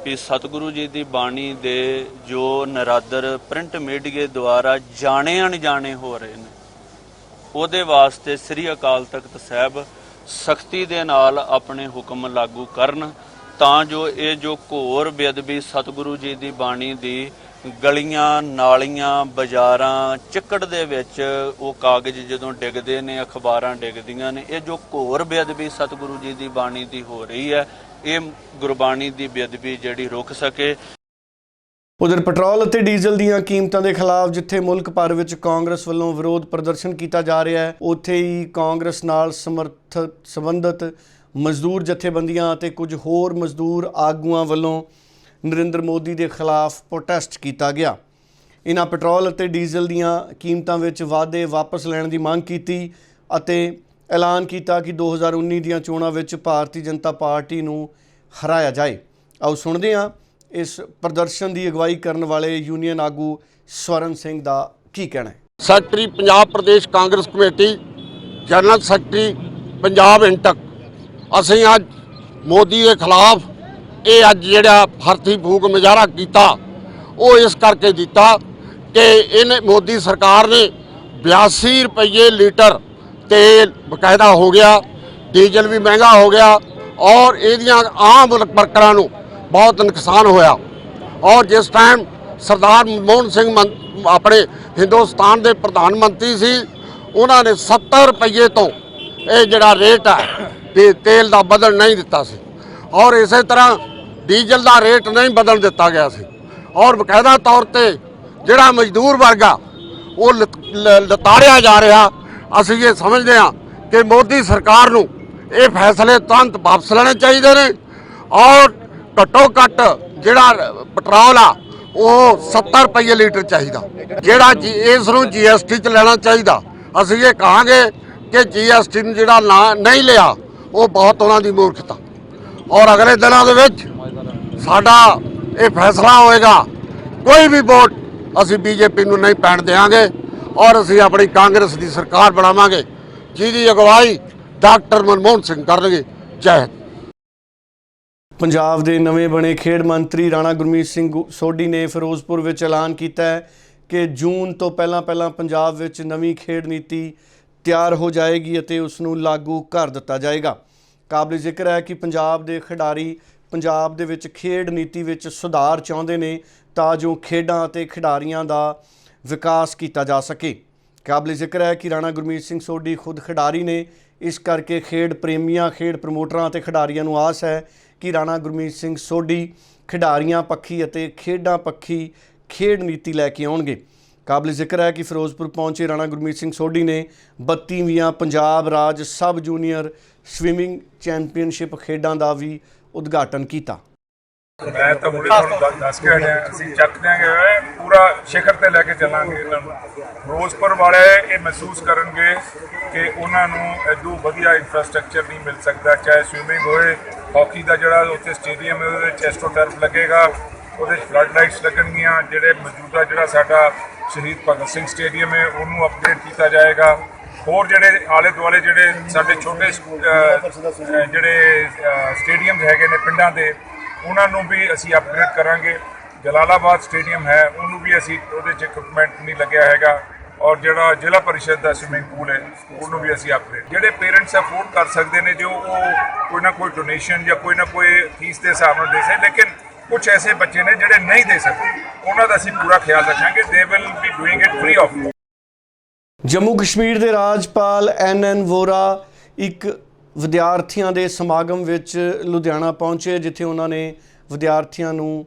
ਕਿ ਸਤਿਗੁਰੂ ਜੀ ਦੀ ਬਾਣੀ ਦੇ ਜੋ ਨਰਾਦਰ ਪ੍ਰਿੰਟ ਮੀਡੀਏ ਦੁਆਰਾ ਜਾਣੇ ਅਣਜਾਣੇ ਹੋ ਰਹੇ ਨੇ, ਉਹਦੇ ਵਾਸਤੇ ਸ੍ਰੀ ਅਕਾਲ ਤਖਤ ਸਾਹਿਬ ਸਖਤੀ ਦੇ ਨਾਲ ਆਪਣੇ ਹੁਕਮ ਲਾਗੂ ਕਰਨ ਤਾਂ ਜੋ ਇਹ ਜੋ ਘੋਰ ਬੇਅਦਬੀ ਸਤਿਗੁਰੂ ਜੀ ਦੀ ਬਾਣੀ ਦੀ ਗਲੀਆਂ, ਨਾਲੀਆਂ, ਬਾਜ਼ਾਰਾਂ, ਚਿੱਕੜ ਦੇ ਵਿੱਚ ਉਹ ਕਾਗਜ਼ ਜਦੋਂ ਡਿੱਗਦੇ ਨੇ, ਅਖਬਾਰਾਂ ਡਿੱਗਦੀਆਂ ਨੇ, ਇਹ ਜੋ ਘੋਰ ਬੇਅਦਬੀ ਸਤਿਗੁਰੂ ਜੀ ਦੀ ਬਾਣੀ ਦੀ ਹੋ ਰਹੀ ਹੈ, ਇਹ ਗੁਰਬਾਣੀ ਦੀ ਬੇਅਦਬੀ ਜਿਹੜੀ ਰੁਕ ਸਕੇ। ਉਧਰ ਪੈਟਰੋਲ ਅਤੇ ਡੀਜ਼ਲ ਦੀਆਂ ਕੀਮਤਾਂ ਦੇ ਖਿਲਾਫ ਜਿੱਥੇ ਮੁਲਕ ਭਰ ਵਿੱਚ ਕਾਂਗਰਸ ਵੱਲੋਂ ਵਿਰੋਧ ਪ੍ਰਦਰਸ਼ਨ ਕੀਤਾ ਜਾ ਰਿਹਾ ਹੈ, ਉੱਥੇ ਹੀ ਕਾਂਗਰਸ ਨਾਲ ਸਮਰਥ ਸੰਬੰਧਤ ਮਜ਼ਦੂਰ ਜਥੇਬੰਦੀਆਂ ਅਤੇ ਕੁਝ ਹੋਰ ਮਜ਼ਦੂਰ ਆਗੂਆਂ ਵੱਲੋਂ ਨਰਿੰਦਰ ਮੋਦੀ ਦੇ ਖਿਲਾਫ ਪ੍ਰੋਟੈਸਟ ਕੀਤਾ ਗਿਆ। ਇਹਨਾਂ ਪੈਟਰੋਲ ਅਤੇ ਡੀਜ਼ਲ ਦੀਆਂ ਕੀਮਤਾਂ ਵਿੱਚ ਵਾਧੇ ਵਾਪਸ ਲੈਣ ਦੀ ਮੰਗ ਕੀਤੀ ਅਤੇ ਐਲਾਨ ਕੀਤਾ ਕਿ 2019 ਦੀਆਂ ਚੋਣਾਂ ਵਿੱਚ ਭਾਰਤੀ ਜਨਤਾ ਪਾਰਟੀ ਨੂੰ ਹਰਾਇਆ ਜਾਏ। ਆਓ ਸੁਣਦੇ ਹਾਂ ਇਸ ਪ੍ਰਦਰਸ਼ਨ ਦੀ ਅਗਵਾਈ ਕਰਨ ਵਾਲੇ ਯੂਨੀਅਨ ਆਗੂ ਸਵਰਨ ਸਿੰਘ ਦਾ ਕੀ ਕਹਿਣਾ ਹੈ। Secretary Punjab Pradesh Congress committee, general secretary Punjab INTUC. ਅਸੀਂ ਅੱਜ ਮੋਦੀ ਦੇ ਖਿਲਾਫ ਇਹ ਅੱਜ ਜਿਹੜਾ ਫਰਤੀ ਫੂਕ ਮੁਜ਼ਾਹਰਾ ਕੀਤਾ, ਉਹ ਇਸ ਕਰਕੇ ਦਿੱਤਾ ਕਿ ਇਹਨੇ ਮੋਦੀ ਸਰਕਾਰ ਨੇ 82 ਰੁਪਏ ਲੀਟਰ ਤੇਲ ਬਕਾਇਦਾ ਹੋ ਗਿਆ, ਡੀਜ਼ਲ ਵੀ ਮਹਿੰਗਾ ਹੋ ਗਿਆ ਔਰ ਇਹਦੀਆਂ ਆਮ ਵਰਕਰਾਂ ਨੂੰ ਬਹੁਤ ਨੁਕਸਾਨ ਹੋਇਆ। ਔਰ ਜਿਸ ਟਾਈਮ ਸਰਦਾਰ ਮਨਮੋਹਨ ਸਿੰਘ ਮੰ- ਆਪਣੇ ਹਿੰਦੁਸਤਾਨ ਦੇ ਪ੍ਰਧਾਨ ਮੰਤਰੀ ਸੀ, ਉਹਨਾਂ ਨੇ 70 ਰੁਪਏ ਤੋਂ ਇਹ ਜਿਹੜਾ ਰੇਟ ਹੈ ਤੇ ਤੇਲ ਦਾ ਬਦਲ ਨਹੀਂ ਦਿੱਤਾ ਸੀ। ਔਰ ਇਸੇ ਤਰ੍ਹਾਂ ਡੀਜ਼ਲ ਦਾ ਰੇਟ ਨਹੀਂ ਬਦਲ ਦਿੱਤਾ ਗਿਆ ਸੀ। ਔਰ ਬਕਾਇਦਾ ਤੌਰ ਤੇ ਜਿਹੜਾ ਮਜ਼ਦੂਰ ਵਰਗ ਆ, ਉਹ ਲਤ- ਲਤਾੜਿਆ ਜਾ ਰਿਹਾ। ਅਸੀਂ ਇਹ ਸਮਝਦੇ ਹਾਂ ਕਿ ਮੋਦੀ ਸਰਕਾਰ ਨੂੰ ਇਹ ਫੈਸਲੇ ਤੁਰੰਤ ਵਾਪਸ ਲੈਣੇ ਚਾਹੀਦੇ ਨੇ। ਔਰ ਘੱਟੋ ਘੱਟ ਜਿਹੜਾ ਪੈਟਰੋਲ ਆ, ਉਹ 70 ਰੁਪਏ ਲੀਟਰ ਚਾਹੀਦਾ। ਜਿਹੜਾ ਜੀ, ਇਸ ਨੂੰ ਜੀਐਸਟੀ ਚ ਲੈਣਾ ਚਾਹੀਦਾ। ਅਸੀਂ ਇਹ ਕਹਾਂਗੇ ਕਿ ਜੀਐਸਟੀ ਨੂੰ ਜਿਹੜਾ ਨਾ, ਨਹੀਂ ਲਿਆ, ਉਹ ਬਹੁਤ ਉਹਨਾਂ ਦੀ ਮੂਰਖਤਾ। ਔਰ ਅਗਲੇ ਦਿਨਾਂ ਦੇ ਵਿੱਚ ਸਾਡਾ ਇਹ ਫੈਸਲਾ ਹੋਏਗਾ। ਕੋਈ ਵੀ ਵੋਟ ਅਸੀਂ ਬੀਜੇਪੀ ਨੂੰ ਨਹੀਂ ਪੈਣ ਦੇਵਾਂਗੇ ਔਰ ਅਸੀਂ ਆਪਣੀ ਕਾਂਗਰਸ ਦੀ ਸਰਕਾਰ ਬਣਾਵਾਂਗੇ। ਜਿਹਦੀ ਅਗਵਾਈ ਡਾਕਟਰ ਮਨਮੋਹਨ ਸਿੰਘ ਕਰਨਗੇ। ਜੈ ਹਿੰਦ। ਪੰਜਾਬ ਦੇ ਨਵੇਂ ਬਣੇ ਖੇਡ ਮੰਤਰੀ ਰਾਣਾ ਗੁਰਮੀਤ ਸਿੰਘ ਸੋਢੀ ਨੇ ਫਿਰੋਜ਼ਪੁਰ ਵਿੱਚ ਐਲਾਨ ਕੀਤਾ ਹੈ ਕਿ ਜੂਨ ਤੋਂ ਪਹਿਲਾਂ ਪਹਿਲਾਂ ਪੰਜਾਬ ਵਿੱਚ ਨਵੀਂ ਖੇਡ ਨੀਤੀ ਤਿਆਰ ਹੋ ਜਾਏਗੀ ਅਤੇ ਉਸ ਨੂੰ ਲਾਗੂ ਕਰ ਦਿੱਤਾ ਜਾਏਗਾ। ਕਾਬਲੇ ਜ਼ਿਕਰ ਹੈ ਕਿ ਪੰਜਾਬ ਦੇ ਖਿਡਾਰੀ ਪੰਜਾਬ ਦੇ ਵਿੱਚ ਖੇਡ ਨੀਤੀ ਵਿੱਚ ਸੁਧਾਰ ਚਾਹੁੰਦੇ ਨੇ ਤਾਂ ਜੋ ਖੇਡਾਂ ਅਤੇ ਖਿਡਾਰੀਆਂ ਦਾ ਵਿਕਾਸ ਕੀਤਾ ਜਾ ਸਕੇ। ਕਾਬਲੇ ਜ਼ਿਕਰ ਹੈ ਕਿ ਰਾਣਾ ਗੁਰਮੀਤ ਸਿੰਘ ਸੋਢੀ ਖੁਦ ਖਿਡਾਰੀ ਨੇ, ਇਸ ਕਰਕੇ ਖੇਡ ਪ੍ਰੇਮੀਆਂ, ਖੇਡ ਪ੍ਰਮੋਟਰਾਂ ਅਤੇ ਖਿਡਾਰੀਆਂ ਨੂੰ ਆਸ ਹੈ ਕਿ ਰਾਣਾ ਗੁਰਮੀਤ ਸਿੰਘ ਸੋਢੀ ਖਿਡਾਰੀਆਂ ਪੱਖੀ ਅਤੇ ਖੇਡਾਂ ਪੱਖੀ ਖੇਡ ਨੀਤੀ ਲੈ ਕੇ ਆਉਣਗੇ। ਕਾਬਲੇ ਜ਼ਿਕਰ ਹੈ ਕਿ ਫਿਰੋਜ਼ਪੁਰ ਪਹੁੰਚੇ ਰਾਣਾ ਗੁਰਮੀਤ ਸਿੰਘ ਸੋਢੀ ਨੇ 32ਵੀਆਂ ਪੰਜਾਬ ਰਾਜ ਸਬ ਜੂਨੀਅਰ ਸਵਿਮਿੰਗ ਚੈਂਪੀਅਨਸ਼ਿਪ ਖੇਡਾਂ ਦਾ ਵੀ ਉਦਘਾਟਨ ਕੀਤਾ। ਮੈਂ ਤਾਂ ਮੁੜੇ ਤੁਹਾਨੂੰ ਦੱਸ- ਦੱਸ ਕੇ ਹਟਿਆ। ਅਸੀਂ ਚੱਕ ਦਿਆਂਗੇ ਓਏ, ਪੂਰਾ ਸਿਖਰ ਤੇ ਲੈ ਕੇ ਚੱਲਾਂਗੇ ਇਹਨਾਂ ਨੂੰ। ਫਿਰੋਜ਼ਪੁਰ ਵਾਲੇ ਇਹ ਮਹਿਸੂਸ ਕਰਨਗੇ ਕਿ ਉਹਨਾਂ ਨੂੰ ਐਡੂ ਵਧੀਆ ਇਨਫਰਾਸਟ੍ਰਕਚਰ ਨਹੀਂ ਮਿਲ ਸਕਦਾ ਚਾਹੇ ਸਵਿਮਿੰਗ ਹੋਏ ਹਾਕੀ ਦਾ ਜਿਹੜਾ ਉੱਥੇ ਸਟੇਡੀਅਮ ਹੈ ਉਹਦੇ ਵਿੱਚ ਐਸਟ੍ਰੋਟਰਫ ਲੱਗੇਗਾ ਉਹਦੇ ਫਲੱਡ ਲਾਈਟਸ ਲੱਗਣਗੀਆਂ ਜਿਹੜੇ ਮੌਜੂਦਾ ਜਿਹੜਾ ਸਾਡਾ ਸ਼ਹੀਦ ਭਗਤ ਸਿੰਘ ਸਟੇਡੀਅਮ ਹੈ ਉਹਨੂੰ ਅਪਗ੍ਰੇਡ ਕੀਤਾ ਜਾਏਗਾ। ਹੋਰ ਜਿਹੜੇ ਆਲੇ ਦੁਆਲੇ ਜਿਹੜੇ ਸਾਡੇ ਛੋਟੇ ਅਹ, ਜਿਹੜੇ ਸਟੇਡੀਅਮਸ ਹੈਗੇ ਨੇ ਪਿੰਡਾਂ ਦੇ ਉਹਨਾਂ ਨੂੰ ਵੀ ਅਸੀਂ ਅਪਗ੍ਰੇਡ ਕਰਾਂਗੇ। ਜਲਾਲਾਬਾਦ ਸਟੇਡੀਅਮ ਹੈ ਉਹਨੂੰ ਵੀ ਅਸੀਂ ਉਹਦੇ 'ਚ ਇਕਵਿਪਮੈਂਟ ਨਹੀਂ ਲੱਗਿਆ ਹੈਗਾ। ਔਰ ਜਿਹੜਾ ਜ਼ਿਲ੍ਹਾ ਪਰਿਸ਼ਦ ਦਾ ਸਵਿਮਿੰਗ ਪੂਲ ਹੈ ਉਹਨੂੰ ਵੀ ਅਸੀਂ ਅਪਗ੍ਰੇਡ ਜਿਹੜੇ ਪੇਰੈਂਟਸ ਅਫੋਰਡ ਕਰ ਸਕਦੇ ਨੇ ਜੋ ਉਹ ਕੋਈ ਨਾ ਕੋਈ ਡੋਨੇਸ਼ਨ ਜਾਂ ਕੋਈ ਨਾ ਕੋਈ ਫੀਸ ਦੇ ਹਿਸਾਬ ਨਾਲ ਦੇ ਸਕਦੇ ਲੇਕਿਨ ਕੁਝ ਐਸੇ ਬੱਚੇ ਨੇ ਜਿਹੜੇ ਨਹੀਂ ਦੇ ਸਕਦੇ। ਉਹਨਾਂ ਦਾ ਅਸੀਂ ਪੂਰਾ ਖਿਆਲ ਰੱਖਾਂਗੇ they will be doing it free of Jammu Kashmir ਦੇ ਰਾਜਪਾਲ ਐਨ ਐਨ ਵੋਰਾ ਇੱਕ ਵਿਦਿਆਰਥੀਆਂ ਦੇ ਸਮਾਗਮ ਵਿੱਚ ਲੁਧਿਆਣਾ ਪਹੁੰਚੇ, ਜਿੱਥੇ ਉਹਨਾਂ ਨੇ ਵਿਦਿਆਰਥੀਆਂ ਨੂੰ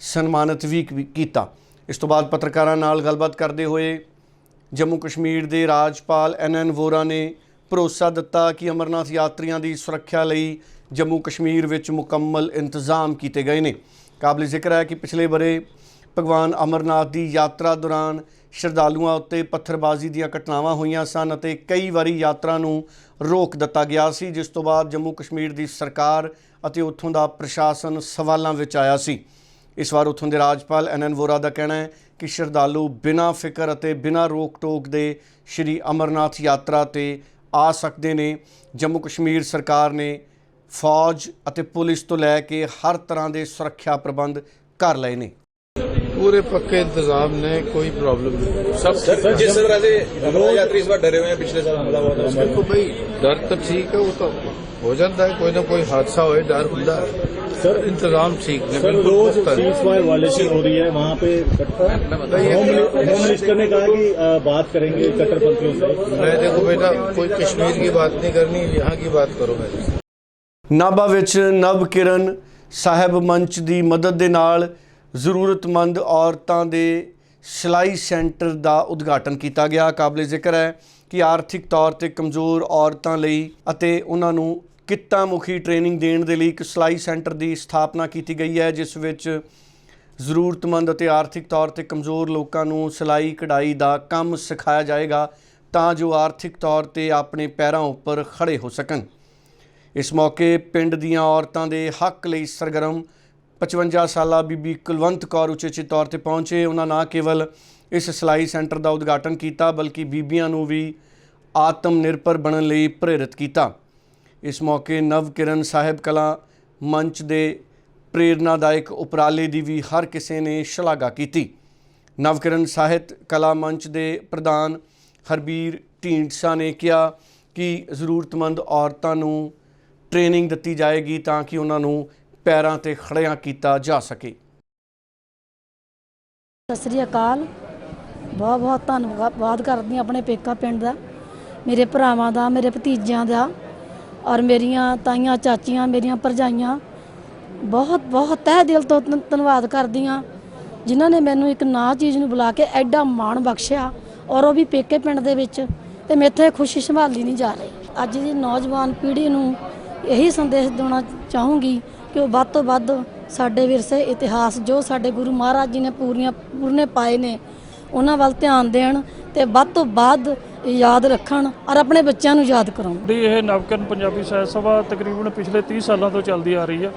ਸਨਮਾਨਿਤ ਵੀ ਕੀਤਾ। ਇਸ ਤੋਂ ਬਾਅਦ ਪੱਤਰਕਾਰਾਂ ਨਾਲ ਗੱਲਬਾਤ ਕਰਦੇ ਹੋਏ ਜੰਮੂ ਕਸ਼ਮੀਰ ਦੇ ਰਾਜਪਾਲ ਐਨ ਐਨ ਵੋਰਾ ਨੇ ਭਰੋਸਾ ਦਿੱਤਾ ਕਿ ਅਮਰਨਾਥ ਯਾਤਰੀਆਂ ਦੀ ਸੁਰੱਖਿਆ ਲਈ ਜੰਮੂ ਕਸ਼ਮੀਰ ਵਿੱਚ ਮੁਕੰਮਲ ਇੰਤਜ਼ਾਮ ਕੀਤੇ ਗਏ ਨੇ। ਕਾਬਲੇ ਜ਼ਿਕਰ ਹੈ ਕਿ ਪਿਛਲੇ ਬਰੇ ਭਗਵਾਨ ਅਮਰਨਾਥ ਦੀ ਯਾਤਰਾ ਦੌਰਾਨ ਸ਼ਰਧਾਲੂਆਂ ਉੱਤੇ ਪੱਥਰਬਾਜ਼ੀ ਦੀਆਂ ਘਟਨਾਵਾਂ ਹੋਈਆਂ ਸਨ ਅਤੇ ਕਈ ਵਾਰੀ ਯਾਤਰਾ ਨੂੰ ਰੋਕ ਦਿੱਤਾ ਗਿਆ ਸੀ, ਜਿਸ ਤੋਂ ਬਾਅਦ ਜੰਮੂ ਕਸ਼ਮੀਰ ਦੀ ਸਰਕਾਰ ਅਤੇ ਉੱਥੋਂ ਦਾ ਪ੍ਰਸ਼ਾਸਨ ਸਵਾਲਾਂ ਵਿੱਚ ਆਇਆ ਸੀ। ਇਸ ਵਾਰ ਉੱਥੋਂ ਦੇ ਰਾਜਪਾਲ ਐਨ ਐਨ ਵੋਰਾ ਦਾ ਕਹਿਣਾ ਹੈ ਕਿ ਸ਼ਰਧਾਲੂ ਬਿਨਾਂ ਫਿਕਰ ਅਤੇ ਬਿਨਾਂ ਰੋਕ ਟੋਕ ਦੇ ਸ਼੍ਰੀ ਅਮਰਨਾਥ ਯਾਤਰਾ ਤੇ ਆ ਸਕਦੇ ਨੇ। ਜੰਮੂ ਕਸ਼ਮੀਰ ਸਰਕਾਰ ਨੇ ਫੌਜ ਅਤੇ ਪੁਲਿਸ ਤੋਂ ਲੈ ਕੇ ਹਰ ਤਰ੍ਹਾਂ ਦੇ ਸੁਰੱਖਿਆ ਪ੍ਰਬੰਧ ਕਰ ਲਏ ਨੇ। पूरे पक्के इंतजाम ने कोई प्रॉब्लम नहीं सब सर जिस तरह से अमरनाथ यात्री इस बार डरे हुए हैं पिछले साल हमला हुआ था उसमें देखो भाई डर तो ठीक है वो तो हो जाता है कोई ना कोई हादसा होए डर ਹੁੰਦਾ है सर इंतजाम ठीक है सर बिल्कुल रोज पुख्ता है। सीज फायर वायलेशन हो रही है वहाँ पे होम मिनिस्टर ने कहा कि अ, बात करेंगे कट्टरपंथियों से मैं देखो बेटा कोई कश्मीर की बात नहीं करनी यहाँ की बात करो मेरे से ਨਾਭਾ ਵਿੱਚ ਨਵ ਕਿਰਨ ਸਾਹਿਬ ਮੰਚ ਦੀ ਮਦਦ ਦੇ ਨਾਲ ਜ਼ਰੂਰਤਮੰਦ ਔਰਤਾਂ ਦੇ ਸਿਲਾਈ ਸੈਂਟਰ ਦਾ ਉਦਘਾਟਨ ਕੀਤਾ ਗਿਆ। ਕਾਬਲੇ ਜ਼ਿਕਰ ਹੈ ਕਿ ਆਰਥਿਕ ਤੌਰ ਤੇ ਕਮਜ਼ੋਰ ਔਰਤਾਂ ਲਈ ਅਤੇ ਉਹਨਾਂ ਨੂੰ ਕਿੱਤਾ ਮੁਖੀ ਟ੍ਰੇਨਿੰਗ ਦੇਣ ਦੇ ਲਈ ਇੱਕ ਸਿਲਾਈ ਸੈਂਟਰ ਦੀ ਸਥਾਪਨਾ ਕੀਤੀ ਗਈ ਹੈ, ਜਿਸ ਵਿੱਚ ਜ਼ਰੂਰਤਮੰਦ ਅਤੇ ਆਰਥਿਕ ਤੌਰ ਤੇ ਕਮਜ਼ੋਰ ਲੋਕਾਂ ਨੂੰ ਸਿਲਾਈ ਕਢਾਈ ਦਾ ਕੰਮ ਸਿਖਾਇਆ ਜਾਏਗਾ ਤਾਂ ਜੋ ਆਰਥਿਕ ਤੌਰ ਤੇ ਆਪਣੇ ਪੈਰਾਂ ਉੱਪਰ ਖੜੇ ਹੋ ਸਕਣ। ਇਸ ਮੌਕੇ ਪਿੰਡ ਦੀਆਂ ਔਰਤਾਂ ਦੇ ਹੱਕ ਲਈ ਸਰਗਰਮ 55 ਸਾਲਾ ਬੀਬੀ ਕੁਲਵੰਤ ਕੌਰ ਉਚੇਚੇ ਤੌਰ ਤੇ ਪਹੁੰਚੇ। ਉਹਨਾਂ ਨਾ ਕੇਵਲ ਇਸ ਸਿਲਾਈ ਸੈਂਟਰ ਦਾ ਉਦਘਾਟਨ ਕੀਤਾ, ਬਲਕਿ ਬੀਬੀਆਂ ਨੂੰ ਵੀ ਆਤਮ ਨਿਰਭਰ ਬਣਨ ਲਈ ਪ੍ਰੇਰਿਤ ਕੀਤਾ। ਇਸ ਮੌਕੇ ਨਵ ਕਿਰਨ ਸਾਹਿਬ ਕਲਾ ਮੰਚ ਦੇ ਪ੍ਰੇਰਨਾਦਾਇਕ ਉਪਰਾਲੇ ਦੀ ਵੀ ਹਰ ਕਿਸੇ ਨੇ ਸ਼ਲਾਘਾ ਕੀਤੀ। ਨਵਕਿਰਨ ਸਾਹਿਤ ਕਲਾ ਮੰਚ ਦੇ ਪ੍ਰਧਾਨ ਹਰਬੀਰ ਢੀਂਡਸਾ ਨੇ ਕਿਹਾ ਕਿ ਜ਼ਰੂਰਤਮੰਦ ਔਰਤਾਂ ਨੂੰ ਟ੍ਰੇਨਿੰਗ ਦਿੱਤੀ ਜਾਏਗੀ ਤਾਂ ਕਿ ਉਹਨਾਂ ਨੂੰ ਪੈਰਾਂ ਤੇ ਖੜਿਆਂ ਕੀਤਾ ਜਾ ਸਕੇ। ਸਤਿ ਸ੍ਰੀ ਅਕਾਲ। ਬਹੁਤ ਬਹੁਤ ਧੰਨਵਾਦ ਕਰਦੀ ਹਾਂ ਆਪਣੇ ਪੇਕਾ ਪਿੰਡ ਦਾ, ਮੇਰੇ ਭਰਾਵਾਂ ਦਾ, ਮੇਰੇ ਭਤੀਜਿਆਂ ਦਾ ਔਰ ਮੇਰੀਆਂ ਤਾਈਆਂ, ਚਾਚੀਆਂ, ਮੇਰੀਆਂ ਭਰਜਾਈਆਂ। ਬਹੁਤ ਬਹੁਤ ਤਹਿ ਦਿਲ ਤੋਂ ਧੰਨਵਾਦ ਕਰਦੀ ਹਾਂ, ਜਿਨ੍ਹਾਂ ਨੇ ਮੈਨੂੰ ਇੱਕ ਨਾ ਚੀਜ਼ ਨੂੰ ਬੁਲਾ ਕੇ ਐਡਾ ਮਾਣ ਬਖਸ਼ਿਆ ਔਰ ਉਹ ਵੀ ਪੇਕੇ ਪਿੰਡ ਦੇ ਵਿੱਚ, ਤੇ ਮੇਥੇ ਖੁਸ਼ੀ ਸੰਭਾਲੀ ਨਹੀਂ ਜਾ ਰਹੀ। ਅੱਜ ਦੀ ਨੌਜਵਾਨ ਪੀੜ੍ਹੀ ਨੂੰ ਇਹੀ ਸੰਦੇਸ਼ ਦੇਣਾ ਚਾਹੂੰਗੀ ਕਿ ਉਹ ਵੱਧ ਤੋਂ ਵੱਧ ਸਾਡੇ ਵਿਰਸੇ ਇਤਿਹਾਸ, ਜੋ ਸਾਡੇ ਗੁਰੂ ਮਹਾਰਾਜ ਜੀ ਨੇ ਪੂਰੀਆਂ, ਪੂਰਨੇ ਪਾਏ ਨੇ, ਉਹਨਾਂ ਵੱਲ ਧਿਆਨ ਦੇਣ ਤੇ ਵੱਧ ਤੋਂ ਵੱਧ ਯਾਦ ਰੱਖਣ ਔਰ ਆਪਣੇ ਬੱਚਿਆਂ ਨੂੰ ਯਾਦ ਕਰਾਉਣ। ਦੀ ਇਹ ਨਵਕਰਨ ਪੰਜਾਬੀ ਸਾਹਿਤ ਸਭਾ ਤਕਰੀਬਨ ਪਿਛਲੇ 30 ਸਾਲਾਂ ਤੋਂ ਚੱਲਦੀ ਆ ਰਹੀ ਹੈ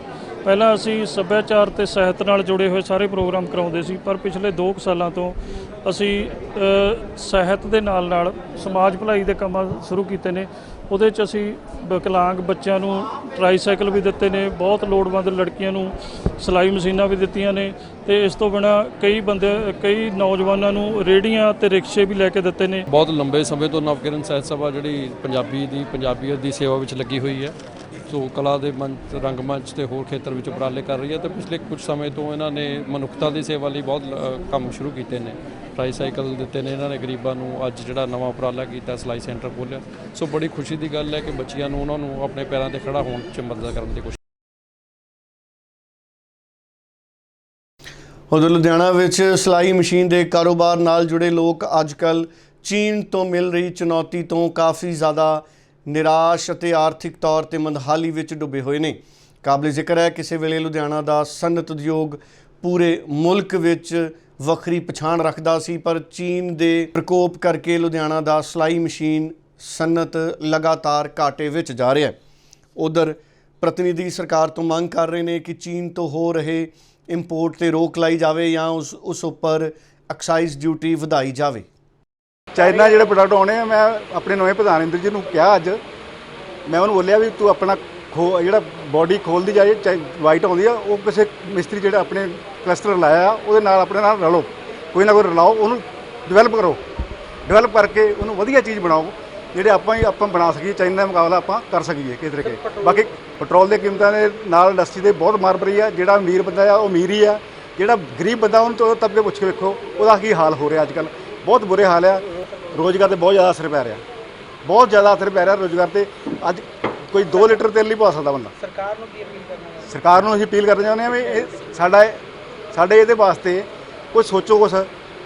ਪਹਿਲਾਂ ਅਸੀਂ ਸੱਭਿਆਚਾਰ ਤੇ ਸਾਹਿਤ ਨਾਲ ਜੁੜੇ ਹੋਏ ਸਾਰੇ ਪ੍ਰੋਗਰਾਮ ਕਰਾਉਂਦੇ ਸੀ, ਪਰ ਪਿਛਲੇ 2 ਸਾਲਾਂ ਤੋਂ ਅਸੀਂ ਸਾਹਿਤ ਦੇ ਨਾਲ ਨਾਲ ਸਮਾਜ ਭਲਾਈ ਦੇ ਕੰਮ ਸ਼ੁਰੂ ਕੀਤੇ ਨੇ ਉਹਦੇ 'ਚ ਅਸੀਂ ਵਿਕਲਾਂਗ ਬੱਚਿਆਂ ਨੂੰ ਟਰਾਈਸਾਈਕਲ ਵੀ ਦਿੱਤੇ ਨੇ, ਬਹੁਤ ਲੋੜਵੰਦ ਲੜਕੀਆਂ ਨੂੰ ਸਿਲਾਈ ਮਸ਼ੀਨਾਂ ਵੀ ਦਿੱਤੀਆਂ ਨੇ ਤੇ ਇਸ ਤੋਂ ਬਿਨਾ ਕਈ ਬੰਦੇ, ਕਈ ਨੌਜਵਾਨਾਂ ਨੂੰ ਰੇੜੀਆਂ ਤੇ ਰਿਕਸ਼ੇ ਵੀ ਲੈ ਕੇ ਦਿੱਤੇ ਨੇ। ਬਹੁਤ ਲੰਬੇ ਸਮੇਂ ਤੋਂ ਨਵਕਿਰਨ ਸਾਹਿਤ ਸਭਾ ਜਿਹੜੀ ਪੰਜਾਬੀ ਦੀ, ਪੰਜਾਬੀਅਤ ਦੀ ਸੇਵਾ ਵਿੱਚ ਲੱਗੀ ਹੋਈ ਹੈ। ਸੋ ਕਲਾ ਦੇ ਮੰਚ ਰੰਗਮੰਚ ਤੇ ਹੋਰ ਖੇਤਰ ਵਿੱਚ ਉਪਰਾਲੇ ਕਰ ਰਹੀ ਹੈ ਤੇ ਪਿਛਲੇ ਕੁਝ ਸਮੇਂ ਤੋਂ ਇਹਨਾਂ ਨੇ ਮਨੁੱਖਤਾ ਦੀ ਸੇਵਾ ਲਈ ਬਹੁਤ ਲ- ਕੰਮ ਸ਼ੁਰੂ ਕੀਤੇ ਨੇ। ਟ੍ਰਾਈਸਾਈਕਲ ਦਿੱਤੇ ਨੇ ਇਹਨਾਂ ਨੇ, ਗਰੀਬਾਂ ਨੂੰ ਅੱਜ ਜਿਹੜਾ ਨਵਾਂ ਉਪਰਾਲਾ ਕੀਤਾ, ਸਿਲਾਈ ਸੈਂਟਰ ਖੋਲ੍ਹਿਆ। ਸੋ ਬੜੀ ਖੁਸ਼ੀ ਦੀ ਗੱਲ ਹੈ ਕਿ ਬੱਚਿਆਂ ਨੂੰ, ਉਹਨਾਂ ਨੂੰ ਆਪਣੇ ਪੈਰਾਂ ਤੇ ਖੜਾ ਹੋਣ 'ਚ ਮਦਦ ਕਰਨ ਦੀ ਕੋਸ਼ਿਸ਼ ਉਧਰ ਲੁਧਿਆਣਾ ਵਿੱਚ ਸਿਲਾਈ ਮਸ਼ੀਨ ਦੇ ਕਾਰੋਬਾਰ ਨਾਲ ਜੁੜੇ ਲੋਕ ਅੱਜਕੱਲ ਚੀਨ ਤੋਂ ਮਿਲ ਰਹੀ ਚੁਣੌਤੀ ਤੋਂ ਕਾਫੀ ਜ਼ਿਆਦਾ ਨਿਰਾਸ਼ ਅਤੇ ਆਰਥਿਕ ਤੌਰ ਤੇ ਮੰਦਹਾਲੀ ਵਿੱਚ ਡੁੱਬੇ ਹੋਏ ਨੇ। ਕਾਬਲੇ ਜ਼ਿਕਰ ਹੈ ਕਿਸੇ ਵੇਲੇ ਲੁਧਿਆਣਾ ਦਾ ਸਨਅਤ ਉਦਯੋਗ ਪੂਰੇ ਮੁਲਕ ਵਿੱਚ ਵੱਖਰੀ ਪਛਾਣ ਰੱਖਦਾ ਸੀ, ਪਰ ਚੀਨ ਦੇ ਪ੍ਰਕੋਪ ਕਰਕੇ ਲੁਧਿਆਣਾ ਦਾ ਸਿਲਾਈ ਮਸ਼ੀਨ ਸਨਅਤ ਲਗਾਤਾਰ ਘਾਟੇ ਵਿੱਚ ਜਾ ਰਿਹਾ ਹੈ। ਉਧਰ ਪ੍ਰਤੀਨਿਧੀ ਸਰਕਾਰ ਤੋਂ ਮੰਗ ਕਰ ਰਹੇ ਨੇ ਕਿ ਚੀਨ ਤੋਂ ਹੋ ਰਹੇ ਇੰਪੋਰਟ ਤੇ ਰੋਕ ਲਾਈ ਜਾਵੇ ਜਾਂ ਉਸ ਉਸ ਉੱਪਰ ਐਕਸਾਈਜ਼ ਡਿਊਟੀ ਵਧਾਈ ਜਾਵੇ। ਚਾਈਨਾ ਜਿਹੜੇ ਪ੍ਰੋਡਕਟ ਆਉਣੇ ਆ ਮੈਂ ਆਪਣੇ ਨਵੇਂ ਪ੍ਰਧਾਨ ਇੰਦਰ ਜੀ ਨੂੰ ਕਿਹਾ ਅੱਜ। ਮੈਂ ਉਹਨੂੰ ਬੋਲਿਆ ਵੀ ਤੂੰ ਆਪਣਾ ਖੋ ਜਿਹੜਾ ਬਾਡੀ ਖੋਲਦੀ ਜਾਏ ਵਾਈਟ ਆਉਂਦੀ ਆ ਉਹ ਕਿਸੇ ਮਿਸਤਰੀ ਜਿਹੜਾ ਆਪਣੇ ਕਲਸਟਰ ਲਾਇਆ ਆ ਉਹਦੇ ਨਾਲ ਆਪਣੇ ਨਾਲ ਰਲੋ। ਕੋਈ ਨਾ ਕੋਈ ਰਲਾਓ ਉਹਨੂੰ ਡਿਵੈਲਪ ਕਰੋ। ਡਿਵੈਲਪ ਕਰਕੇ ਉਹਨੂੰ ਵਧੀਆ ਚੀਜ਼ ਬਣਾਓ ਜਿਹੜੇ ਆਪਾਂ ਹੀ ਆਪਾਂ ਬਣਾ ਸਕੀਏ ਚਾਈਨਾ ਦਾ ਮੁਕਾਬਲਾ ਆਪਾਂ ਕਰ ਸਕੀਏ ਕਿਸ ਤਰੀਕੇ ਬਾਕੀ ਪੈਟਰੋਲ ਦੇ ਕੀਮਤਾਂ ਦੇ ਨਾਲ ਇੰਡਸਟਰੀ ਦੇ ਬਹੁਤ ਮਾਰ ਪਈ ਆ ਜਿਹੜਾ ਅਮੀਰ ਬੰਦਾ ਆ ਉਹ ਅਮੀਰ ਹੀ ਆ। ਜਿਹੜਾ ਗਰੀਬ ਬੰਦਾ ਉਹਨੂੰ ਤੋਂ ਤਬਕੇ ਪੁੱਛ ਕੇ ਵੇਖੋ ਉਹਦਾ ਕੀ ਹਾਲ ਹੋ ਰਿਹਾ ਅੱਜ ਕੱਲ ਬਹੁਤ ਬੁਰੇ ਹਾਲ ਆ। ਰੋਜ਼ਗਾਰ ਤੇ ਬਹੁਤ ਜ਼ਿਆਦਾ ਅਸਰ ਪੈ ਰਿਹਾ। ਬਹੁਤ ਜ਼ਿਆਦਾ ਅਸਰ ਪੈ ਰਿਹਾ ਰੋਜ਼ਗਾਰ ਤੇ। ਅੱਜ ਕੋਈ 2 ਲੀਟਰ ਤੇਲ ਨਹੀਂ ਪਾ ਸਕਦਾ ਬੰਦਾ। ਸਰਕਾਰ ਨੂੰ ਕੀ ਅਪੀਲ ਕਰਨਾ ਸਰਕਾਰ ਨੂੰ ਅਸੀਂ ਅਪੀਲ ਕਰਨਾ ਚਾਹੁੰਦੇ ਹਾਂ ਵੀ ਇਹ ਸਾਡਾ ਸਾਡੇ ਇਹਦੇ ਵਾਸਤੇ ਕੋਈ ਸੋਚੋ ਕੁਛ।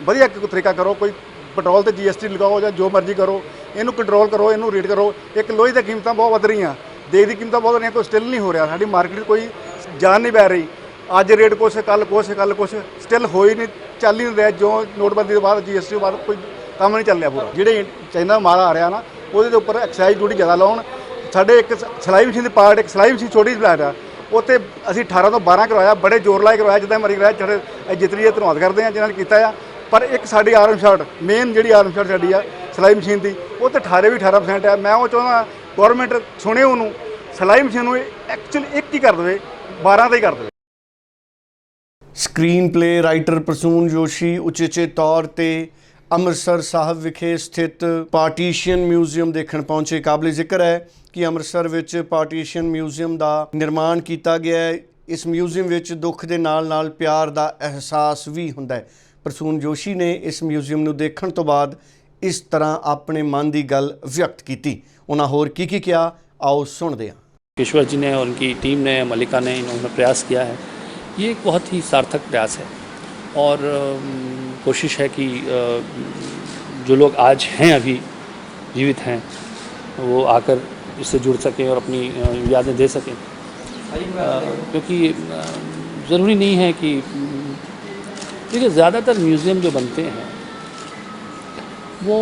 ਵਧੀਆ ਇੱਕ ਤਰੀਕਾ ਕਰੋ ਕੋਈ ਪੈਟਰੋਲ ਤੇ ਜੀਐਸਟੀ ਲਗਾਓ ਜਾਂ ਜੋ ਮਰਜ਼ੀ ਕਰੋ। ਇਹਨੂੰ ਕੰਟਰੋਲ ਕਰੋ ਇਹਨੂੰ ਰੇਟ ਕਰੋ। ਇੱਕ ਲੋਹੇ ਦੀਆਂ ਕੀਮਤਾਂ ਬਹੁਤ ਵਧ ਰਹੀਆਂ। ਦੇਖ ਦੀ ਕੀਮਤਾਂ ਬਹੁਤ ਰਹੀਆਂ ਕੋਈ ਸਟਿਲ ਨਹੀਂ ਹੋ ਰਿਹਾ। ਸਾਡੀ ਮਾਰਕੀਟ ਕੋਈ ਜਾਨ ਨਹੀਂ ਪੈ ਰਹੀ। ਅੱਜ ਰੇਟ ਕੁਛ ਕੱਲ ਕੁਛ ਕੱਲ ਕੁਛ। ਸਟਿਲ ਹੋ ਹੀ ਨਹੀਂ ਚੱਲ ਹੀ ਨਹੀਂ ਰਿਹਾ। ਜੋ ਨੋਟਬੰਦੀ ਤੋਂ ਬਾਅਦ ਜੀਐਸਟੀ ਤੋਂ ਬਾਅਦ ਕੋਈ ਕੰਮ ਨਹੀਂ ਚੱਲ ਰਿਹਾ ਪੂਰਾ। ਜਿਹੜੇ ਚਾਈਨਾ ਦਾ ਮਾਲ ਆ ਰਿਹਾ ਨਾ, ਉਹਦੇ ਦੇ ਉੱਪਰ ਐਕਸਾਈਜ਼ ਡਿਊਟੀ ਜ਼ਿਆਦਾ ਲਾਉਣ। ਸਾਡੇ ਇੱਕ ਸ- ਸਿਲਾਈ ਮਸ਼ੀਨ ਦੀ ਪਾਰਟ, ਇੱਕ ਸਿਲਾਈ ਮਸ਼ੀਨ ਛੋਟੀ ਜਿਹੀ ਆ ਉੱਥੇ ਅਸੀਂ 18 ਤੋਂ 12 ਕਰਵਾਇਆ, ਬੜੇ ਜ਼ੋਰ ਲਾਏ ਕਰਵਾਇਆ, ਜਿੱਦਾਂ ਮਰੀ ਕਰਵਾਇਆ, ਜਿਹੜੇ ਇਹ ਜਿਤਨੀ ਇਹ ਧੰਨਵਾਦ ਕਰਦੇ ਆ, ਜਿਨ੍ਹਾਂ ਨੇ ਕੀਤਾ ਆ। ਪਰ ਇੱਕ ਸਾਡੀ ਆਰਮ ਸ਼ਾਟ ਮੇਨ ਜਿਹੜੀ ਆਰਮ ਸ਼ਾਟ ਸਾਡੀ ਆ, ਸਿਲਾਈ ਮਸ਼ੀਨ ਦੀ, ਉਹ ਤੇ 18 ਵੀ 18% ਆ। ਮੈਂ ਉਹ ਚਾਹੁੰਦਾ ਗਵਰਨਮੈਂਟ ਸੁਣੇ ਉਹਨੂੰ। ਸਿਲਾਈ ਮਸ਼ੀਨ ਨੂੰ ਐਕਚੁਅਲੀ ਇੱਕ ਹੀ ਕਰ ਦੇਵੇ 12 ਦਾ ਹੀ ਕਰ ਦੇਵੇ। Screenplay writer Prasoon Joshi, ਉਚੇਚੇ ਤੌਰ ਤੇ ਅੰਮ੍ਰਿਤਸਰ ਸਾਹਿਬ ਵਿਖੇ ਸਥਿਤ ਪਾਰਟੀਸ਼ਨ ਮਿਊਜ਼ੀਅਮ ਦੇਖਣ ਪਹੁੰਚੇ ਕਾਬਲੇ ਜ਼ਿਕਰ ਹੈ ਕਿ ਅੰਮ੍ਰਿਤਸਰ ਵਿੱਚ ਪਾਰਟੀਸ਼ਨ ਮਿਊਜ਼ੀਅਮ ਦਾ ਨਿਰਮਾਣ ਕੀਤਾ ਗਿਆ ਹੈ ਇਸ ਮਿਊਜ਼ੀਅਮ ਵਿੱਚ ਦੁੱਖ ਦੇ ਨਾਲ-ਨਾਲ ਪਿਆਰ ਦਾ ਅਹਿਸਾਸ ਵੀ ਹੁੰਦਾ ਹੈ ਪ੍ਰਸੂਨ ਜੋਸ਼ੀ ਨੇ ਇਸ ਮਿਊਜ਼ੀਅਮ ਨੂੰ ਦੇਖਣ ਤੋਂ ਬਾਅਦ ਇਸ ਤਰ੍ਹਾਂ ਆਪਣੇ ਮਨ ਦੀ ਗੱਲ ਵਿਅਕਤ ਕੀਤੀ ਉਹਨਾਂ ਹੋਰ ਕੀ ਕੀ ਕਿਹਾ ਆਓ ਸੁਣਦੇ ਹਾਂ ईश्वर जी ने और उनकी टीम ने मलिका ने इन्होंने प्रयास किया है ये एक बहुत ही सार्थक प्रयास है और कोशिश है कि जो लोग आज हैं अभी जीवित हैं वो आकर इससे जुड़ सकें और अपनी यादें दे सकें। क्योंकि ज़रूरी नहीं है कि देखिए ज़्यादातर म्यूज़ियम जो बनते हैं वो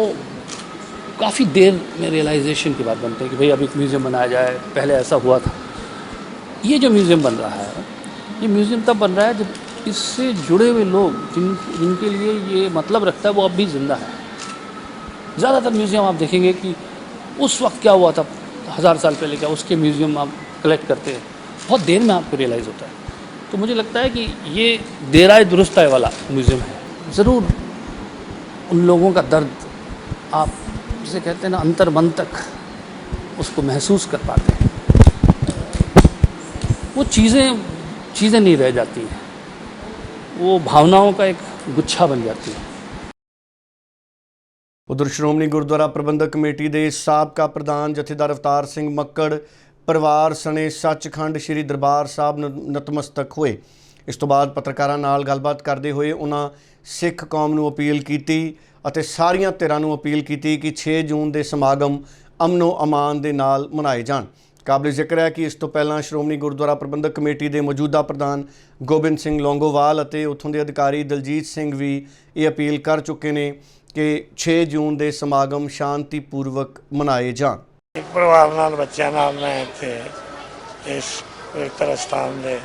काफ़ी देर में रियलाइजेशन के बाद बनते हैं कि भाई अब एक म्यूज़ियम बनाया जाए पहले ऐसा हुआ था। ये जो म्यूज़ियम बन रहा है ये म्यूज़ियम तब बन रहा है जब इससे जुड़े हुए लोग जिन, जिनके लिए ये मतलब रखता है, वो अब भी ज़िंदा है। ज़्यादातर म्यूज़ियम आप देखेंगे कि उस वक्त क्या हुआ था, हज़ार साल पहले क्या, उसके म्यूज़ियम आप कलेक्ट करते हैं। बहुत देर में आपको रियलाइज़ होता है। तो मुझे लगता है कि ये देराए दुरुस्त आए वाला म्यूज़ियम है। ज़रूर उन लोगों का दर्द आप जिसे कहते हैं ना अंतर मन तक उसको महसूस कर पाते हैं। वो चीज़ें चीज़ें नहीं रह जाती हैं। वो भावनाओं का एक गुच्छा बन जाती है ਉਧਰ ਸ਼੍ਰੋਮਣੀ ਗੁਰਦੁਆਰਾ ਪ੍ਰਬੰਧਕ ਕਮੇਟੀ ਦੇ ਸਾਬਕਾ ਪ੍ਰਧਾਨ ਜਥੇਦਾਰ ਅਵਤਾਰ ਸਿੰਘ ਮੱਕੜ ਪਰਿਵਾਰ ਸਣੇ ਸੱਚਖੰਡ ਸ੍ਰੀ ਦਰਬਾਰ ਸਾਹਿਬ ਨ- ਨਤਮਸਤਕ ਹੋਏ ਇਸ ਤੋਂ ਬਾਅਦ ਪੱਤਰਕਾਰਾਂ ਨਾਲ ਗੱਲਬਾਤ ਕਰਦੇ ਹੋਏ ਉਹਨਾਂ ਸਿੱਖ ਕੌਮ ਨੂੰ ਅਪੀਲ ਕੀਤੀ ਅਤੇ ਸਾਰੀਆਂ ਧਿਰਾਂ ਨੂੰ ਅਪੀਲ ਕੀਤੀ ਕਿ 6 ਜੂਨ ਦੇ ਸਮਾਗਮ ਅਮਨੋ ਅਮਾਨ ਦੇ ਨਾਲ ਮਨਾਏ ਜਾਣ ਕਾਬਲੇ ਜ਼ਿਕਰ ਹੈ ਕਿ ਇਸ ਤੋਂ ਪਹਿਲਾਂ ਸ਼੍ਰੋਮਣੀ ਗੁਰਦੁਆਰਾ ਪ੍ਰਬੰਧਕ ਕਮੇਟੀ ਦੇ ਮੌਜੂਦਾ ਪ੍ਰਧਾਨ ਗੋਬਿੰਦ ਸਿੰਘ ਲੌਂਗੋਵਾਲ ਅਤੇ ਉੱਥੋਂ ਦੇ ਅਧਿਕਾਰੀ ਦਲਜੀਤ ਸਿੰਘ ਵੀ ਇਹ ਅਪੀਲ ਕਰ ਚੁੱਕੇ ਨੇ ਕਿ 6 ਜੂਨ ਦੇ ਸਮਾਗਮ ਸ਼ਾਂਤੀਪੂਰਵਕ ਮਨਾਏ ਜਾਣ। ਇੱਕ ਪਰਿਵਾਰ ਨਾਲ, ਬੱਚਿਆਂ ਨਾਲ ਮੈਂ ਇੱਥੇ ਇਸ ਪਵਿੱਤਰ ਸਥਾਨ ਦੇ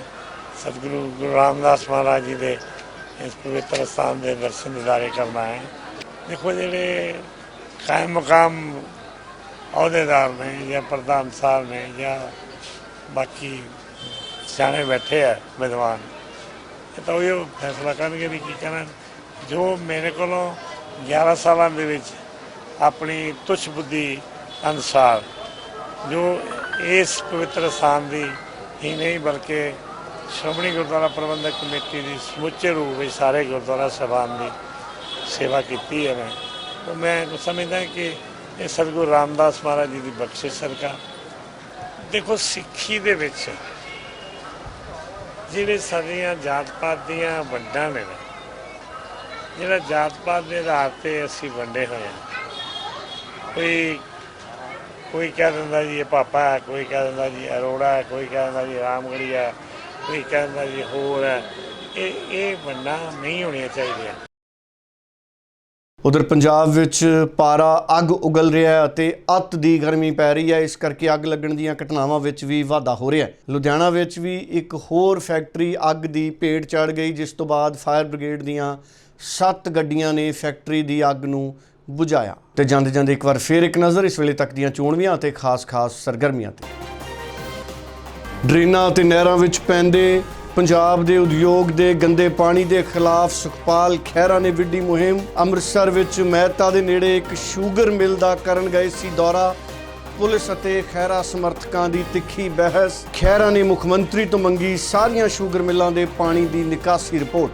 ਸਤਿਗੁਰੂ ਗੁਰੂ ਰਾਮਦਾਸ ਮਹਾਰਾਜ ਜੀ ਦੇ ਇਸ ਪਵਿੱਤਰ ਸਥਾਨ ਦੇ ਦਰਸ਼ਨ ਦਿਦਾਰੇ ਕਰਨ ਆਏ ਦੇਖੋ ਜਿਹੜੇ ਕਾਇਮ ਮਕਾਮ ਅਹੁਦੇਦਾਰ ਨੇ ਜਾਂ ਪ੍ਰਧਾਨ ਸਾਹਿਬ ਨੇ ਜਾਂ ਬਾਕੀ ਸਿਆਣੇ ਬੈਠੇ ਆ ਵਿਦਵਾਨ, ਇਹ ਤਾਂ ਉਹ ਫੈਸਲਾ ਕਰਨਗੇ ਵੀ ਕੀ ਕਰਨ ਜੋ ਮੇਰੇ ਕੋਲੋਂ 11 ਸਾਲਾਂ ਦੇ ਵਿੱਚ ਆਪਣੀ ਤੁਛ ਬੁੱਧੀ ਅਨੁਸਾਰ ਜੋ ਇਸ ਪਵਿੱਤਰ ਸਥਾਨ ਦੀ ਹੀ ਨਹੀਂ ਬਲਕਿ ਸ਼੍ਰੋਮਣੀ ਗੁਰਦੁਆਰਾ ਪ੍ਰਬੰਧਕ ਕਮੇਟੀ ਦੀ ਸਮੁੱਚੇ ਰੂਪ ਵਿੱਚ ਸਾਰੇ ਗੁਰਦੁਆਰਾ ਸਾਹਿਬਾਨ ਦੀ ਸੇਵਾ ਕੀਤੀ ਹੈ ਮੈਂ। ਤਾਂ ਮੈਂ ਸਮਝਦਾ ਕਿ ਇਹ ਸਤਿਗੁਰੂ ਰਾਮਦਾਸ ਮਹਾਰਾਜ ਜੀ ਦੀ ਬਖਸ਼ਿਸ਼ ਸਰਕਾਰ ਦੇਖੋ, ਸਿੱਖੀ ਦੇ ਵਿੱਚ ਜਿਹੜੇ ਸਾਡੀਆਂ ਜਾਤ ਪਾਤ ਦੀਆਂ ਵੰਡਾਂ ਨੇ ਜਿਹੜਾ ਜਾਤ ਪਾਤ ਦੇ ਆਧਾਰ ਤੇ ਅਸੀਂ ਵੰਡੇ ਹੋਏ ਹਾਂ। ਕੋਈ ਕੋਈ ਕਹਿ ਦਿੰਦਾ ਜੀ ਇਹ ਪਾਪਾ ਹੈ, ਕੋਈ ਕਹਿ ਦਿੰਦਾ ਜੀ ਅਰੋੜਾ ਹੈ, ਕੋਈ ਕਹਿ ਦਿੰਦਾ ਜੀ ਰਾਮਗੜੀ ਹੈ, ਕੋਈ ਕਹਿ ਦਿੰਦਾ ਜੀ ਹੋਰ ਹੈ। ਇਹ ਇਹ ਵੰਡਾਂ ਨਹੀਂ ਹੋਣੀਆਂ ਚਾਹੀਦੀਆਂ। ਉਧਰ ਪੰਜਾਬ ਵਿੱਚ ਪਾਰਾ ਅੱਗ ਉਗਲ ਰਿਹਾ ਹੈ ਅਤੇ ਅੱਤ ਦੀ ਗਰਮੀ ਪੈ ਰਹੀ ਹੈ। ਇਸ ਕਰਕੇ ਅੱਗ ਲੱਗਣ ਦੀਆਂ ਘਟਨਾਵਾਂ ਵਿੱਚ ਵੀ ਵਾਧਾ ਹੋ ਰਿਹਾ ਹੈ। ਲੁਧਿਆਣਾ ਵਿੱਚ ਵੀ ਇੱਕ ਹੋਰ ਫੈਕਟਰੀ ਅੱਗ ਦੀ ਭੇਟ ਚੜ ਗਈ, ਜਿਸ ਤੋਂ ਬਾਅਦ ਫਾਇਰ ਬ੍ਰਿਗੇਡ ਦੀਆਂ 7 ਗੱਡੀਆਂ ਨੇ ਫੈਕਟਰੀ ਦੀ ਅੱਗ ਨੂੰ ਬੁਝਾਇਆ। ਤੇ ਜਾਂਦੇ ਜਾਂਦੇ ਇੱਕ ਵਾਰ ਫੇਰ ਇੱਕ ਨਜ਼ਰ, ਇਸ ਵੇਲੇ ਤੱਕ ਦੀਆਂ ਚੋਣਵੀਆਂ ਅਤੇ ਖਾਸ-ਖਾਸ ਸਰਗਰਮੀਆਂ ਤੇ। ਡਰੇਨਾਂ ਅਤੇ ਨਹਿਰਾਂ ਵਿੱਚ ਪੈਂਦੇ ਪੰਜਾਬ ਦੇ ਉਦਯੋਗ ਦੇ ਗੰਦੇ ਪਾਣੀ ਦੇ ਖਿਲਾਫ ਸੁਖਪਾਲ ਖਹਿਰਾ ਨੇ ਵਿੱਢੀ ਮੁਹਿੰਮ। ਅੰਮ੍ਰਿਤਸਰ ਵਿੱਚ ਮਹਿਤਾ ਦੇ ਨੇੜੇ ਇੱਕ ਸ਼ੂਗਰ ਮਿਲ ਦਾ ਕਰਨ ਗਏ ਸੀ ਦੌਰਾ। ਪੁਲਿਸ ਅਤੇ ਖਹਿਰਾ ਸਮਰਥਕਾਂ ਦੀ ਤਿੱਖੀ ਬਹਿਸ। ਖਹਿਰਾ ਨੇ ਮੁੱਖ ਮੰਤਰੀ ਤੋਂ ਮੰਗੀ ਸਾਰੀਆਂ ਸ਼ੂਗਰ ਮਿੱਲਾਂ ਦੇ ਪਾਣੀ ਦੀ ਨਿਕਾਸੀ ਰਿਪੋਰਟ।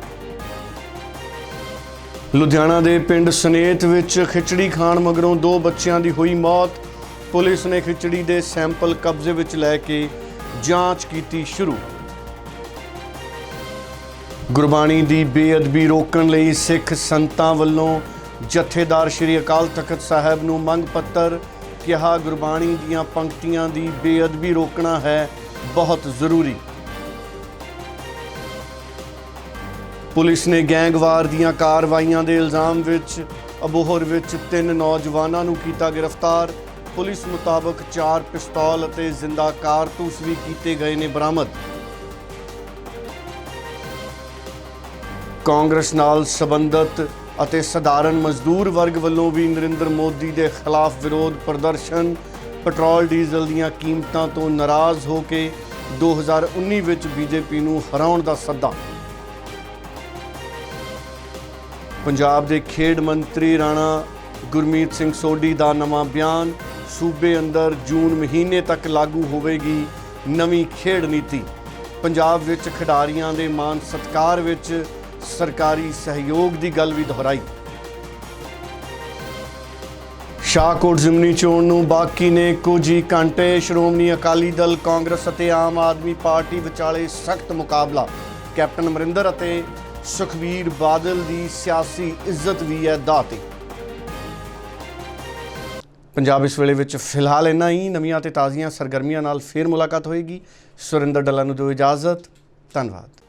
ਲੁਧਿਆਣਾ ਦੇ ਪਿੰਡ ਸਨੇਤ ਵਿੱਚ ਖਿਚੜੀ ਖਾਣ ਮਗਰੋਂ ਦੋ ਬੱਚਿਆਂ ਦੀ ਹੋਈ ਮੌਤ। ਪੁਲਿਸ ਨੇ ਖਿਚੜੀ ਦੇ ਸੈਂਪਲ ਕਬਜ਼ੇ ਵਿੱਚ ਲੈ ਕੇ ਜਾਂਚ ਕੀਤੀ ਸ਼ੁਰੂ। ਗੁਰਬਾਣੀ ਦੀ ਬੇਅਦਬੀ ਰੋਕਣ ਲਈ ਸਿੱਖ ਸੰਤਾਂ ਵੱਲੋਂ ਜਥੇਦਾਰ ਸ੍ਰੀ ਅਕਾਲ ਤਖਤ ਸਾਹਿਬ ਨੂੰ ਮੰਗ ਪੱਤਰ ਕਿਹਾ, ਗੁਰਬਾਣੀ ਦੀਆਂ ਪੰਕਤੀਆਂ ਦੀ ਬੇਅਦਬੀ ਰੋਕਣਾ ਹੈ ਬਹੁਤ ਜ਼ਰੂਰੀ। ਪੁਲਿਸ ਨੇ ਗੈਂਗਵਾਰ ਦੀਆਂ ਕਾਰਵਾਈਆਂ ਦੇ ਇਲਜ਼ਾਮ ਵਿੱਚ, ਅਬੋਹਰ ਵਿੱਚ ਤਿੰਨ ਨੌਜਵਾਨਾਂ ਨੂੰ ਕੀਤਾ ਗ੍ਰਿਫਤਾਰ। ਪੁਲਿਸ ਮੁਤਾਬਕ ਚਾਰ ਪਿਸਤੌਲ ਅਤੇ ਜ਼ਿੰਦਾ ਕਾਰਤੂਸ ਵੀ ਕੀਤੇ ਗਏ ਨੇ ਬਰਾਮਦ। ਕਾਂਗਰਸ ਨਾਲ ਸੰਬੰਧਤ ਅਤੇ ਸਧਾਰਨ ਮਜ਼ਦੂਰ ਵਰਗ ਵੱਲੋਂ ਵੀ ਨਰਿੰਦਰ ਮੋਦੀ ਦੇ ਖਿਲਾਫ ਵਿਰੋਧ ਪ੍ਰਦਰਸ਼ਨ, ਪੈਟਰੋਲ, ਡੀਜ਼ਲ ਦੀਆਂ ਕੀਮਤਾਂ ਤੋਂ ਨਾਰਾਜ਼ ਹੋ ਕੇ 2019 ਵਿੱਚ ਬੀਜੇਪੀ ਨੂੰ ਹਰਾਉਣ ਦਾ ਸੱਦਾ। ਪੰਜਾਬ ਦੇ ਖੇਡ ਮੰਤਰੀ ਰਾਣਾ ਗੁਰਮੀਤ ਸਿੰਘ ਸੋਢੀ ਦਾ ਨਵਾਂ ਬਿਆਨ, ਸੂਬੇ ਅੰਦਰ ਜੂਨ ਮਹੀਨੇ ਤੱਕ ਲਾਗੂ ਹੋਵੇਗੀ ਨਵੀਂ ਖੇਡ ਨੀਤੀ। ਪੰਜਾਬ ਵਿੱਚ ਖਿਡਾਰੀਆਂ ਦੇ ਮਾਨ ਸਤਕਾਰ ਵਿੱਚ ਸਰਕਾਰੀ ਸਹਿਯੋਗ ਦੀ ਗੱਲ ਵੀ ਦੁਹਰਾਈ। ਸ਼ਾਹਕੋਟ ਜ਼ਿਮਨੀ ਚੋਣ ਨੂੰ ਬਾਕੀ ਨੇ ਕੁਝ ਹੀ ਘੰਟੇ। ਸ਼੍ਰੋਮਣੀ ਅਕਾਲੀ ਦਲ, ਕਾਂਗਰਸ ਅਤੇ ਆਮ ਆਦਮੀ ਪਾਰਟੀ ਵਿਚਾਲੇ ਸਖਤ ਮੁਕਾਬਲਾ। ਕੈਪਟਨ ਅਮਰਿੰਦਰ ਅਤੇ ਸੁਖਬੀਰ ਬਾਦਲ ਦੀ ਸਿਆਸੀ ਇੱਜ਼ਤ ਵੀ ਹੈ ਦਾਅ ਤੇ ਪੰਜਾਬ ਇਸ ਵੇਲੇ ਵਿੱਚ ਫਿਲਹਾਲ ਇੰਨਾ ਹੀ। ਨਵੀਆਂ ਤੇ ਤਾਜ਼ੀਆਂ ਸਰਗਰਮੀਆਂ ਨਾਲ ਫੇਰ ਮੁਲਾਕਾਤ ਹੋਏਗੀ। ਸੁਰਿੰਦਰ ਡੱਲਾ ਨੂੰ ਦਿਓ ਇਜਾਜ਼ਤ। ਧੰਨਵਾਦ।